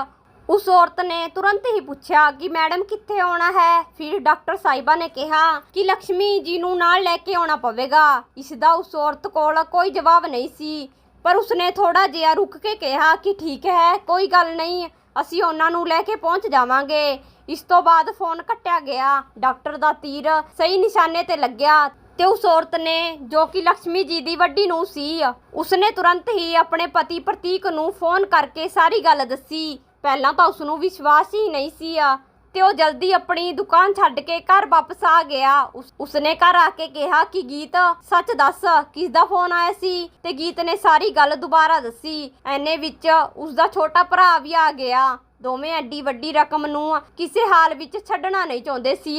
ਉਸ ਔਰਤ ਨੇ ਤੁਰੰਤ ਹੀ ਪੁੱਛਿਆ ਕਿ ਮੈਡਮ ਕਿੱਥੇ ਆਉਣਾ ਹੈ? ਫਿਰ ਡਾਕਟਰ ਸਾਹਿਬਾ ਨੇ ਕਿਹਾ ਕਿ ਲక్ష్ਮੀ ਜੀ ਨੂੰ ਨਾਲ ਲੈ ਕੇ ਆਉਣਾ ਪਵੇਗਾ। ਇਸ ਦਾ ਉਸ ਔਰਤ ਕੋਲ ਕੋਈ ਜਵਾਬ ਨਹੀਂ ਸੀ। ਪਰ ਉਸਨੇ ਥੋੜਾ ਜਿਹਾ ਰੁਕ ਕੇ ਕਿਹਾ ਕਿ ਠੀਕ ਹੈ, ਕੋਈ ਗੱਲ ਨਹੀਂ, ਅਸੀਂ ਉਹਨਾਂ ਨੂੰ ਲੈ ਕੇ ਪਹੁੰਚ ਜਾਵਾਂਗੇ। ਇਸ ਤੋਂ ਬਾਅਦ ਫੋਨ ਕੱਟਿਆ ਗਿਆ। ਡਾਕਟਰ ਦਾ ਤੀਰ ਸਹੀ ਨਿਸ਼ਾਨੇ ਤੇ ਲੱਗਿਆ ਤੇ ਉਸ ਔਰਤ ਨੇ, ਜੋ ਕਿ ਲక్ష్ਮੀ ਜੀ ਦੀ ਵੱਡੀ ਨੂੰ ਸੀ, ਉਸਨੇ ਤੁਰੰਤ ਹੀ ਆਪਣੇ ਪਤੀ ਪ੍ਰਤੀਕ ਨੂੰ ਫੋਨ ਕਰਕੇ ਸਾਰੀ ਗੱਲ ਦੱਸੀ। ਪਹਿਲਾਂ ਤਾਂ ਉਸ ਨੂੰ ਵਿਸ਼ਵਾਸ ਹੀ ਨਹੀਂ ਸੀ ਆ ਤੇ ਉਹ ਜਲਦੀ ਆਪਣੀ ਦੁਕਾਨ ਛੱਡ ਕੇ ਘਰ ਵਾਪਸ ਆ ਗਿਆ। ਉਸਨੇ ਘਰ ਆ ਕੇ ਕਿਹਾ ਕਿ ਗੀਤ, ਸੱਚ ਦੱਸ, ਕਿਸ ਦਾ ਫੋਨ ਆਇਆ ਸੀ? ਤੇ ਗੀਤ ਨੇ ਸਾਰੀ ਗੱਲ ਦੁਬਾਰਾ ਦੱਸੀ। ਐਨੇ ਵਿੱਚ ਉਸਦਾ ਛੋਟਾ ਭਰਾ ਵੀ ਆ ਗਿਆ। ਦੋਵੇਂ ਐਡੀ ਵੱਡੀ ਰਕਮ ਨੂੰ ਕਿਸੇ ਹਾਲ ਵਿੱਚ ਛੱਡਣਾ ਨਹੀਂ ਚਾਹੁੰਦੇ ਸੀ।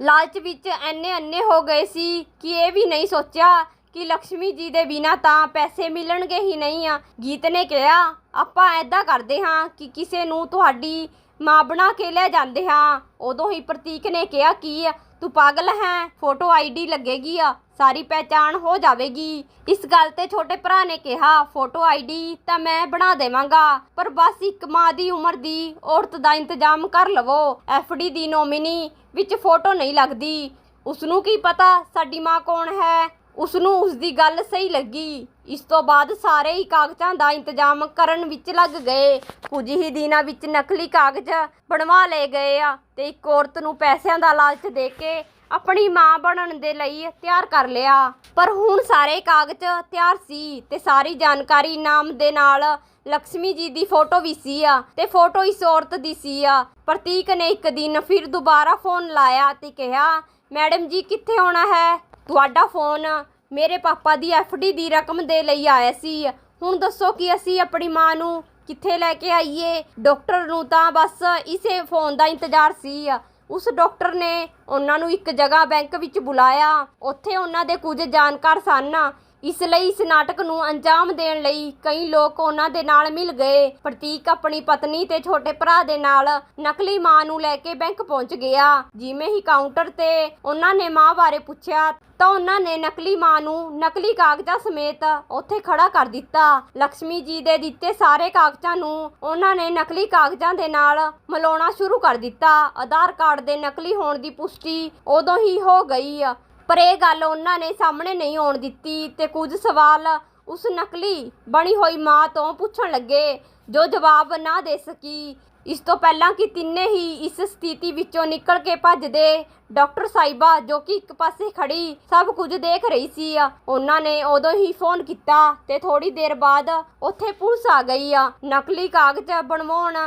ਲਾਲਚ ਵਿੱਚ ਐਨੇ ਅੰਨੇ ਹੋ ਗਏ ਸੀ ਕਿ ਇਹ ਵੀ ਨਹੀਂ ਸੋਚਿਆ ਕਿ ਲక్ష్ਮੀ ਜੀ ਦੇ ਬਿਨਾ ਤਾਂ ਪੈਸੇ ਮਿਲਣਗੇ ਹੀ ਨਹੀਂ ਆ। ਗੀਤ ਨੇ ਕਿਹਾ, ਆਪਾਂ ਐਦਾਂ ਕਰਦੇ ਹਾਂ ਕਿ ਕਿਸੇ ਨੂੰ ਤੁਹਾਡੀ ਮਾਂ ਬਣਾ ਕੇ ਲੈ ਜਾਂਦੇ ਹਾਂ। ਉਦੋਂ ਹੀ ਪ੍ਰਤੀਕ ਨੇ ਕਿਹਾ, ਕਿ ਤੂੰ ਪਾਗਲ ਹੈ? ਫੋਟੋ ਆਈਡੀ ਲੱਗੇਗੀ ਆ, ਸਾਰੀ ਪਹਿਚਾਣ ਹੋ ਜਾਵੇਗੀ। ਇਸ ਗੱਲ ਤੇ ਛੋਟੇ ਭਰਾ ਨੇ ਕਿਹਾ, ਫੋਟੋ ਆਈਡੀ ਤਾਂ ਮੈਂ ਬਣਾ ਦੇਵਾਂਗਾ, ਪਰ ਬਸ ਇੱਕ ਮਾਂ ਦੀ ਉਮਰ ਦੀ ਔਰਤ ਦਾ ਇੰਤਜ਼ਾਮ ਕਰ ਲਵੋ। ਐਫਡੀ ਦੀ ਨੋਮਿਨੀ ਵਿੱਚ ਫੋਟੋ ਨਹੀਂ ਲੱਗਦੀ। ਉਸ ਨੂੰ ਕੀ ਪਤਾ ਸਾਡੀ ਮਾਂ ਕੌਣ ਹੈ? ਉਸ ਨੂੰ ਉਸ ਦੀ ਗੱਲ ਸਹੀ ਲੱਗੀ। ਇਸ ਤੋਂ ਬਾਅਦ ਸਾਰੇ ਹੀ ਕਾਗਜ਼ਾਂ ਦਾ ਇੰਤਜ਼ਾਮ ਕਰਨ ਵਿੱਚ ਲੱਗ ਗਏ। ਕੁਝ ਹੀ ਦਿਨਾਂ ਵਿੱਚ ਨਕਲੀ ਕਾਗਜ਼ ਬਣਵਾ ਲਏ ਗਏ ਆ ਤੇ ਇੱਕ ਔਰਤ ਨੂੰ ਪੈਸਿਆਂ ਦਾ ਲਾਲਚ ਦੇ ਕੇ ਆਪਣੀ ਮਾਂ ਬਣਨ ਦੇ ਲਈ ਤਿਆਰ ਕਰ ਲਿਆ। ਪਰ ਹੁਣ ਸਾਰੇ ਕਾਗਜ਼ ਤਿਆਰ ਸੀ ਤੇ ਸਾਰੀ ਜਾਣਕਾਰੀ ਨਾਮ ਦੇ ਨਾਲ ਲక్ష్ਮੀ ਜੀ ਦੀ ਫੋਟੋ ਵੀ ਸੀ ਆ ਤੇ ਫੋਟੋ ਇਸ ਔਰਤ ਦੀ ਸੀ ਆ। ਪ੍ਰਤੀਕ ਨੇ ਇੱਕ ਦਿਨ ਫਿਰ ਦੁਬਾਰਾ ਫੋਨ ਲਾਇਆ ਤੇ ਕਿਹਾ, ਮੈਡਮ ਜੀ, ਕਿੱਥੇ ਆਉਣਾ ਹੈ? ਤੁਹਾਡਾ ਫੋਨ ਮੇਰੇ ਪਾਪਾ ਦੀ ਡੀ ਦੀ ਰਕਮ ਦੇ ਲਈ ਆਇਆ ਸੀ। ਹੁਣ ਦੱਸੋ ਕਿ ਅਸੀਂ ਆਪਣੀ ਮਾਂ ਨੂੰ ਕਿੱਥੇ ਲੈ ਕੇ ਆਈਏ? ਡਾਕਟਰ ਨੂੰ ਤਾਂ ਬਸ ਇਸੇ ਫੋਨ ਦਾ ਇੰਤਜ਼ਾਰ ਸੀ। ਉਸ ਡਾਕਟਰ ਨੇ ਉਹਨਾਂ ਨੂੰ ਇੱਕ ਜਗ੍ਹਾ ਬੈਂਕ ਵਿੱਚ ਬੁਲਾਇਆ। ਉੱਥੇ ਉਹਨਾਂ ਦੇ ਕੁਝ ਜਾਣਕਾਰ ਸਨ। ਇਸ ਲਈ ਇਸ ਨਾਟਕ ਨੂੰ ਅੰਜਾਮ ਦੇਣ ਲਈ ਕਈ ਲੋਕ ਉਹਨਾਂ ਦੇ ਨਾਲ ਮਿਲ ਗਏ। ਪ੍ਰਤੀਕ ਆਪਣੀ ਪਤਨੀ ਤੇ ਛੋਟੇ ਭਰਾ ਦੇ ਨਾਲ ਨਕਲੀ ਮਾਂ ਨੂੰ ਲੈ ਕੇ ਬੈਂਕ ਪਹੁੰਚ ਗਿਆ। ਜਿਵੇਂ ਹੀ ਕਾਊਂਟਰ ਤੇ ਉਹਨਾਂ ਨੇ ਮਾਂ ਬਾਰੇ ਪੁੱਛਿਆ, ਤਾਂ ਉਹਨਾਂ ਨੇ ਨਕਲੀ ਮਾਂ ਨੂੰ ਨਕਲੀ ਕਾਗਜ਼ਾਂ ਸਮੇਤ ਉੱਥੇ ਖੜਾ ਕਰ ਦਿੱਤਾ। ਲక్ష్ਮੀ ਜੀ ਦੇ ਦਿੱਤੇ ਸਾਰੇ ਕਾਗਜ਼ਾਂ ਨੂੰ ਉਹਨਾਂ ਨੇ ਨਕਲੀ ਕਾਗਜ਼ਾਂ ਦੇ ਨਾਲ ਮਿਲਾਉਣਾ ਸ਼ੁਰੂ ਕਰ ਦਿੱਤਾ। ਆਧਾਰ ਕਾਰਡ ਦੇ ਨਕਲੀ ਹੋਣ ਦੀ ਪੁਸ਼ਟੀ ਉਦੋਂ ਹੀ ਹੋ ਗਈ। ਪਰ ਇਹ ਗੱਲ ਉਹਨਾਂ ਨੇ ਸਾਹਮਣੇ ਨਹੀਂ ਆਉਣ ਦਿੱਤੀ ਤੇ ਕੁਝ ਸਵਾਲ ਉਸ ਨਕਲੀ ਬਣੀ ਹੋਈ ਮਾਂ ਤੋਂ ਪੁੱਛਣ ਲੱਗੇ, ਜੋ ਜਵਾਬ ਨਾ ਦੇ ਸਕੀ। ਇਸ ਤੋਂ ਪਹਿਲਾਂ ਕਿ ਤਿੰਨੇ ਹੀ ਇਸ ਸਥਿਤੀ ਵਿੱਚੋਂ ਨਿਕਲ ਕੇ ਭੱਜਦੇ, ਡਾਕਟਰ ਸਾਹਿਬਾ ਜੋ ਕਿ ਇੱਕ ਪਾਸੇ ਖੜੀ ਸਭ ਕੁਝ ਦੇਖ ਰਹੀ ਸੀ, ਉਹਨਾਂ ਨੇ ਉਦੋਂ ਹੀ ਫੋਨ ਕੀਤਾ ਤੇ ਥੋੜੀ ਦੇਰ ਬਾਅਦ ਉੱਥੇ ਪੁਲਿਸ ਆ ਗਈ ਆ। ਨਕਲੀ ਕਾਗਜ਼ ਬਣਵਾਉਣ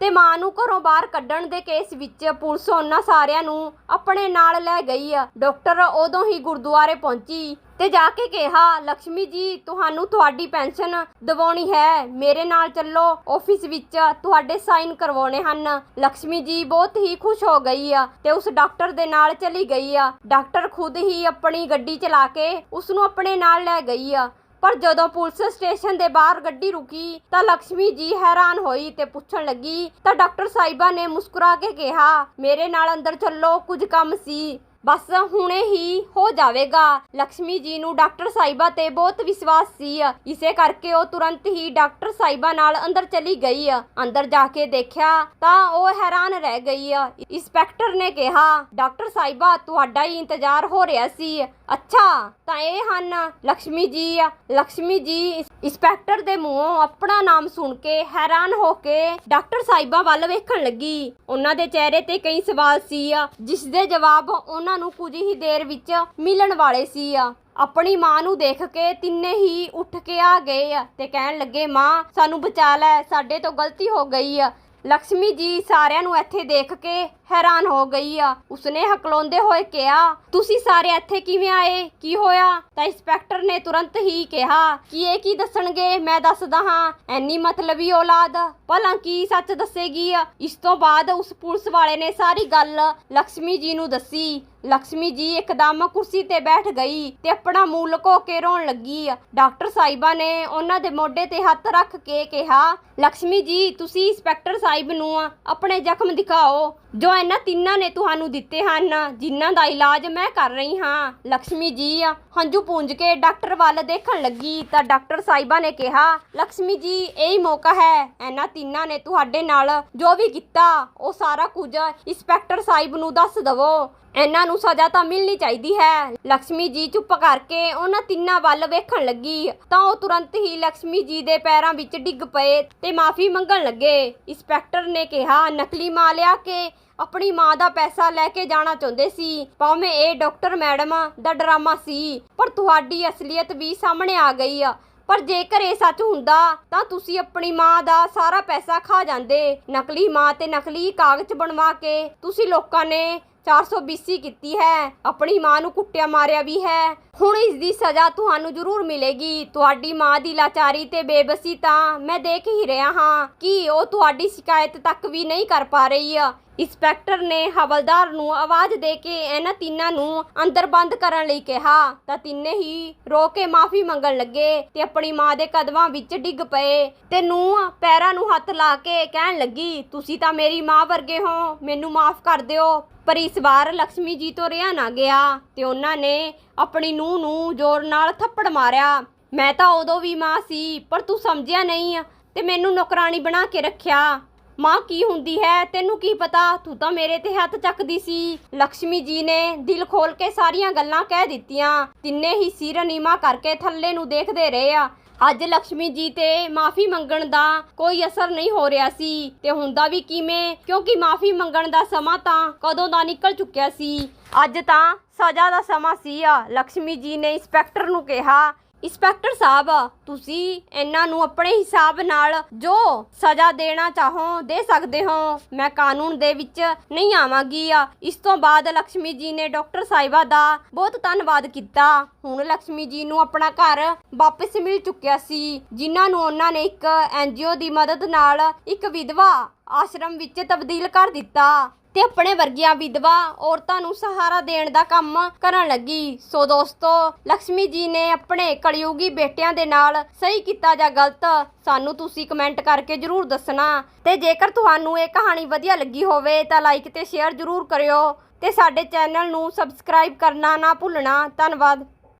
ਤੇ ਮਾਂ ਨੂੰ ਘਰੋਂ ਬਾਹਰ ਕੱਢਣ ਦੇ ਕੇਸ ਵਿੱਚ ਪੁਲਿਸ ਉਹਨਾਂ ਸਾਰਿਆਂ ਨੂੰ ਆਪਣੇ ਨਾਲ ਲੈ ਗਈ ਆ। ਡਾਕਟਰ ਉਦੋਂ ਹੀ ਗੁਰਦੁਆਰੇ ਪਹੁੰਚੀ ਤੇ ਜਾ ਕੇ ਕਿਹਾ ਲక్ష్ਮੀ ਜੀ, ਤੁਹਾਨੂੰ ਤੁਹਾਡੀ ਪੈਨਸ਼ਨ ਦਿਵਾਉਣੀ ਹੈ। ਮੇਰੇ ਨਾਲ ਚੱਲੋ, ਆਫਿਸ ਵਿੱਚ ਤੁਹਾਡੇ ਸਾਈਨ ਕਰਵਾਉਣੇ ਹਨ। ਲక్ష్ਮੀ ਜੀ ਬਹੁਤ ਹੀ ਖੁਸ਼ ਹੋ ਗਈ ਆ ਤੇ ਉਸ ਡਾਕਟਰ ਦੇ ਨਾਲ ਚਲੀ ਗਈ ਆ। ਡਾਕਟਰ ਖੁਦ ਹੀ ਆਪਣੀ ਗੱਡੀ ਚਲਾ ਕੇ ਉਸ ਆਪਣੇ ਨਾਲ ਲੈ ਗਈ ਆ। ਪਰ ਜਦੋਂ ਪੁਲਿਸ ਸਟੇਸ਼ਨ ਦੇ ਬਾਹਰ ਗੱਡੀ ਰੁਕੀ ਤਾਂ ਲక్ష్ਮੀ ਜੀ ਹੈਰਾਨ ਹੋਈ ਤੇ ਪੁੱਛਣ ਲੱਗੀ, ਤਾਂ ਡਾਕਟਰ ਸਾਹਿਬਾ ਨੇ ਮੁਸਕਰਾ ਕੇ ਕਿਹਾ, ਮੇਰੇ ਨਾਲ ਅੰਦਰ ਚੱਲੋ, ਕੁਝ ਕੰਮ ਸੀ। ਬਸ ਹੁਣੇ ਹੀ ਹੋ ਜਾਵੇਗਾ। ਲక్ష్ਮੀ ਜੀ ਨੂੰ ਡਾਕਟਰ ਸਾਈਬਾ ਤੇ ਬਹੁਤ ਵਿਸ਼ਵਾਸ ਸੀ। ਇਸੇ ਕਰਕੇ ਉਹ ਤੁਰੰਤ ਹੀ ਡਾਕਟਰ ਸਾਈਬਾ ਨਾਲ ਅੰਦਰ ਚਲੀ ਗਈ। ਅੰਦਰ ਜਾ ਕੇ ਦੇਖਿਆ ਤਾਂ ਉਹ ਹੈਰਾਨ ਰਹਿ ਗਈ। ਇੰਸਪੈਕਟਰ ਨੇ ਕਿਹਾ, ਡਾਕਟਰ ਸਾਈਬਾ ਤੁਹਾਡਾ ਹੀ ਇੰਤਜ਼ਾਰ ਹੋ ਰਿਹਾ ਸੀ। ਅੱਛਾ, ਤਾਂ ਇਹ ਹਨ ਲక్ష్ਮੀ ਜੀ। ਲక్ష్ਮੀ ਜੀ, ਇੰਸਪੈਕਟਰ ਦੇ ਮੂੰਹੋਂ ਆਪਣਾ ਨਾਮ ਸੁਣ ਕੇ ਹੈਰਾਨ ਹੋ ਕੇ ਡਾਕਟਰ ਸਾਈਬਾ ਵੱਲ ਵੇਖਣ ਲੱਗੀ। ਉਹਨਾਂ ਦੇ ਚਿਹਰੇ ਤੇ ਕਈ ਸਵਾਲ ਸੀ, ਜਿਸ ਦੇ ਜਵਾਬ ਉਹਨਾਂ ਉਹਨਾਂ ਨੂੰ ਕੁਝ ਹੀ ਦੇਰ ਵਿੱਚ ਮਿਲਣ ਵਾਲੇ ਸੀ ਆ। ਆਪਣੀ ਮਾਂ ਨੂੰ ਦੇਖ ਕੇ ਤਿੰਨੇ ਹੀ ਉੱਠ ਕੇ ਆ ਗਏ ਆ ਤੇ ਕਹਿਣ ਲੱਗੇ, ਮਾਂ, ਸਾਨੂੰ ਬਚਾ ਲੈ, ਸਾਡੇ ਤੋਂ ਗਲਤੀ ਹੋ ਗਈ ਆ। ਲక్ష్ਮੀ ਜੀ ਸਾਰਿਆਂ ਨੂੰ ਇੱਥੇ ਦੇਖ ਕੇ ਹੈਰਾਨ ਹੋ ਗਈ ਆ। ਉਸਨੇ ਹਕਲਾਉਂਦੇ ਹੋਏ ਕਿਹਾ, ਤੁਸੀਂ ਸਾਰੇ ਇੱਥੇ ਕਿਵੇਂ ਆਏ? ਕੀ ਹੋਇਆ? ਤਾਂ ਇੰਸਪੈਕਟਰ ਨੇ ਤੁਰੰਤ ਹੀ ਕਿਹਾ, ਕਿ ਇਹ ਕੀ ਦੱਸਣਗੇ? ਮੈਂ ਦੱਸਦਾ ਹਾਂ। ਐਨੀ ਮਤਲਬੀ ਔਲਾਦ? ਭਲਾ ਕੀ ਸੱਚ ਦੱਸੇਗੀ ਇਸ ਤੋਂ ਬਾਅਦ ਉਸ ਪੁਲਿਸ ਵਾਲੇ ਨੇ ਸਾਰੀ ਗੱਲ ਲక్ష్ਮੀ ਜੀ ਨੂੰ ਦੱਸੀ। ਲక్ష్ਮੀ ਜੀ ਇੱਕਦਮ ਕੁਰਸੀ ਤੇ ਬੈਠ ਗਈ ਤੇ ਆਪਣਾ ਮੂੰਹ ਲੁਕੋ ਕੇ ਰੋਣ ਲੱਗੀ। ਡਾਕਟਰ ਸਾਹਿਬਾ ਨੇ ਉਹਨਾਂ ਦੇ ਮੋਢੇ ਤੇ ਹੱਥ ਰੱਖ ਕੇ ਕਿਹਾ ਲక్ష్ਮੀ ਜੀ, ਤੁਸੀਂ ਇੰਸਪੈਕਟਰ ਸਾਹਿਬ ਨੂੰ ਆਪਣੇ ਜ਼ਖਮ ਦਿਖਾਓ। ਜੋ ਇਹਨਾਂ ਤਿੰਨਾਂ ਨੇ ਤੁਹਾਨੂੰ ਦਿੱਤੇ ਹਨ, ਜਿਨ੍ਹਾਂ ਦਾ ਇਲਾਜ ਮੈਂ ਕਰ ਰਹੀ ਹਾਂ। ਲక్ష్ਮੀ ਜੀ ਹੰਝੂ ਪੂੰਝ ਕੇ ਡਾਕਟਰ ਵੱਲ ਦੇਖਣ ਲੱਗੀ ਤਾਂ ਡਾਕਟਰ ਸਾਹਿਬਾ ਨੇ ਕਿਹਾ ਲక్ష్ਮੀ ਜੀ, ਇਹ ਹੀ ਮੌਕਾ ਹੈ। ਇਹਨਾਂ ਤਿੰਨਾਂ ਨੇ ਤੁਹਾਡੇ ਨਾਲ ਜੋ ਵੀ ਕੀਤਾ, ਉਹ ਸਾਰਾ ਕੁਝ ਇੰਸਪੈਕਟਰ ਸਾਹਿਬ ਨੂੰ ਦੱਸ ਦਵੋ। ਇਹਨਾਂ ਨੂੰ ਸਜ਼ਾ ਤਾਂ ਮਿਲਣੀ ਚਾਹੀਦੀ ਹੈ। ਲక్ష్ਮੀ ਜੀ ਚੁੱਪ ਕਰਕੇ ਉਹਨਾਂ ਤਿੰਨਾਂ ਵੱਲ ਵੇਖਣ ਲੱਗੀ। ਤਾਂ ਉਹ ਤੁਰੰਤ ਹੀ ਲక్ష్ਮੀ ਜੀ ਦੇ ਪੈਰਾਂ ਵਿੱਚ ਡਿੱਗ ਪਏ ਤੇ ਮਾਫੀ ਮੰਗਣ ਲੱਗੇ। ਇੰਸਪੈਕਟਰ ਨੇ ਕਿਹਾ, ਨਕਲੀ ਮਾਂ ਲਿਆ ਕੇ ਆਪਣੀ ਮਾਂ ਦਾ ਪੈਸਾ ਲੈ ਕੇ ਜਾਣਾ ਚਾਹੁੰਦੇ ਸੀ। ਭਾਵੇਂ ਇਹ ਡਾਕਟਰ ਮੈਡਮ ਦਾ ਡਰਾਮਾ ਸੀ, ਪਰ ਤੁਹਾਡੀ ਅਸਲੀਅਤ ਵੀ ਸਾਹਮਣੇ ਆ ਗਈ। ਆ ਪਰ ਜੇਕਰ ਇਹ ਸੱਚ ਹੁੰਦਾ, ਤਾਂ ਤੁਸੀਂ ਆਪਣੀ ਮਾਂ ਦਾ ਸਾਰਾ ਪੈਸਾ ਖਾ ਜਾਂਦੇ। ਨਕਲੀ ਮਾਂ ਤੇ ਨਕਲੀ ਕਾਗਜ਼ ਬਣਵਾ ਕੇ ਤੁਸੀਂ ਲੋਕਾਂ ਨੇ 420 ਕੀਤੀ ਹੈ। ਆਪਣੀ ਮਾਂ ਨੂੰ ਕੁੱਟਿਆ ਮਾਰਿਆ ਵੀ ਹੈ। ਹੁਣ ਇਸ ਦੀ ਸਜ਼ਾ ਤੁਹਾਨੂੰ ਜ਼ਰੂਰ ਮਿਲੇਗੀ। ਤੁਹਾਡੀ ਮਾਂ ਦੀ ਲਾਚਾਰੀ ਤੇ ਬੇਬਸੀ ਤਾਂ ਮੈਂ ਦੇਖ ਹੀ ਰਿਹਾ ਹਾਂ ਕਿ ਉਹ ਤੁਹਾਡੀ ਸ਼ਿਕਾਇਤ ਤੱਕ ਵੀ ਨਹੀਂ ਕਰ ਪਾ ਰਹੀ। ਆ ਇੰਸਪੈਕਟਰ ਨੇ ਹਵਲਦਾਰ ਨੂੰ ਆਵਾਜ਼ ਦੇ ਕੇ ਇਹਨਾਂ ਤਿੰਨਾਂ ਨੂੰ ਅੰਦਰ ਬੰਦ ਕਰਨ ਲਈ ਕਿਹਾ। ਤਾਂ ਤਿੰਨੇ ਹੀ ਰੋ ਕੇ ਮਾਫੀ ਮੰਗਣ ਲੱਗੇ ਤੇ ਆਪਣੀ ਮਾਂ ਦੇ ਕਦਮਾਂ ਵਿੱਚ ਡਿੱਗ ਪਏ ਤੇ ਨੂੰ ਪੈਰਾਂ ਨੂੰ ਹੱਥ ਲਾ ਕੇ ਕਹਿਣ ਲੱਗੀ, ਤੁਸੀਂ ਤਾਂ ਮੇਰੀ ਮਾਂ ਵਰਗੇ ਹੋ, ਮੈਨੂੰ ਮਾਫ ਕਰ ਦਿਓ। ਪਰ ਇਸ ਵਾਰ ਲక్ష్ਮੀ ਜੀ ਤੋਂ ਰਿਹਾ ਨਾ ਗਿਆ ਤੇ ਉਹਨਾਂ ਨੇ ਆਪਣੀ ਨੂੰਹ ਨੂੰ ਜ਼ੋਰ ਨਾਲ ਥੱਪੜ ਮਾਰਿਆ। ਮੈਂ ਤਾਂ ਉਦੋਂ ਵੀ ਮਾਂ ਸੀ, ਪਰ ਤੂੰ ਸਮਝਿਆ ਨਹੀਂ ਤੇ ਮੈਨੂੰ ਨੌਕਰਾਨੀ ਬਣਾ ਕੇ ਰੱਖਿਆ। ਮਾਂ ਕੀ ਹੁੰਦੀ ਹੈ? ਤੈਨੂੰ ਕੀ ਪਤਾ? ਤੂੰ ਤਾਂ ਮੇਰੇ ਤੇ ਹੱਥ ਚੱਕਦੀ ਸੀ। ਲక్ష్ਮੀ ਜੀ ਨੇ ਦਿਲ ਖੋਲ ਕੇ ਸਾਰੀਆਂ ਗੱਲਾਂ ਕਹਿ ਦਿੱਤੀਆਂ। ਤਿੰਨੇ ਹੀ ਸਿਰ ਨੀਵਾ ਕਰਕੇ ਥੱਲੇ ਨੂੰ ਦੇਖਦੇ ਰਹੇ ਆ। ਅੱਜ ਲక్ష్ਮੀ ਜੀ ਤੇ ਮਾਫੀ ਮੰਗਣ ਦਾ ਕੋਈ ਅਸਰ ਨਹੀਂ ਹੋ ਰਿਹਾ ਸੀ। ਤੇ ਹੁੰਦਾ ਵੀ ਕਿਵੇਂ? ਕਿਉਂਕਿ ਮਾਫੀ ਮੰਗਣ ਦਾ ਸਮਾਂ ਤਾਂ ਕਦੋਂ ਦਾ ਨਿਕਲ ਚੁੱਕਿਆ ਸੀ? ਅੱਜ ਤਾਂ ਸਜ਼ਾ ਦਾ ਸਮਾਂ ਸੀ ਆ। ਲక్ష్ਮੀ ਜੀ ਨੇ ਇੰਸਪੈਕਟਰ ਨੂੰ ਕਿਹਾ ਇੰਸਪੈਕਟਰ ਸਾਹਿਬ, ਤੁਸੀਂ ਇਹਨਾਂ ਨੂੰ ਆਪਣੇ ਹਿਸਾਬ ਨਾਲ ਜੋ ਸਜ਼ਾ ਦੇਣਾ ਚਾਹੋ, ਦੇ ਸਕਦੇ ਹੋ। ਮੈਂ ਕਾਨੂੰਨ ਦੇ ਵਿੱਚ ਨਹੀਂ ਆਵਾਂਗੀ ਇਸ ਤੋਂ ਬਾਅਦ ਲక్ష్ਮੀ ਜੀ ਨੇ ਡਾਕਟਰ ਸਾਹਿਬਾ ਦਾ ਬਹੁਤ ਧੰਨਵਾਦ ਕੀਤਾ। ਹੁਣ ਲక్ష్ਮੀ ਜੀ ਨੂੰ ਆਪਣਾ ਘਰ ਵਾਪਸ ਮਿਲ ਚੁੱਕਿਆ ਸੀ, ਜਿਨ੍ਹਾਂ ਨੂੰ ਉਹਨਾਂ ਨੇ ਇੱਕ ਐਨਜੀਓ ਦੀ ਮਦਦ ਨਾਲ ਇੱਕ ਵਿਧਵਾ ਆਸ਼ਰਮ ਵਿੱਚ ਤਬਦੀਲ ਕਰ ਦਿੱਤਾ। ਤੇ ਆਪਣੇ ਵਰਗੀਆਂ ਵਿਧਵਾ ਔਰਤਾਂ ਨੂੰ ਸਹਾਰਾ ਦੇਣ ਦਾ ਕੰਮ ਕਰਨ ਲੱਗੀ। ਸੋ ਦੋਸਤੋ ਲక్ష్ਮੀ ਜੀ ਨੇ ਆਪਣੇ ਕਲਯੁਗੀ ਬੇਟਿਆਂ ਦੇ ਨਾਲ ਸਹੀ ਕੀਤਾ ਜਾਂ ਗਲਤ, ਸਾਨੂੰ ਤੁਸੀਂ ਕਮੈਂਟ ਕਰਕੇ ਜਰੂਰ ਦੱਸਣਾ। ਤੇ ਜੇਕਰ ਤੁਹਾਨੂੰ ਇਹ ਕਹਾਣੀ ਵਧੀਆ ਲੱਗੀ ਹੋਵੇ, ਤਾਂ ਲਾਈਕ ਤੇ ਸ਼ੇਅਰ ਜਰੂਰ ਕਰਿਓ। ਤੇ ਸਾਡੇ ਚੈਨਲ ਨੂੰ ਸਬਸਕ੍ਰਾਈਬ ਕਰਨਾ ਨਾ ਭੁੱਲਣਾ। ਧੰਨਵਾਦ।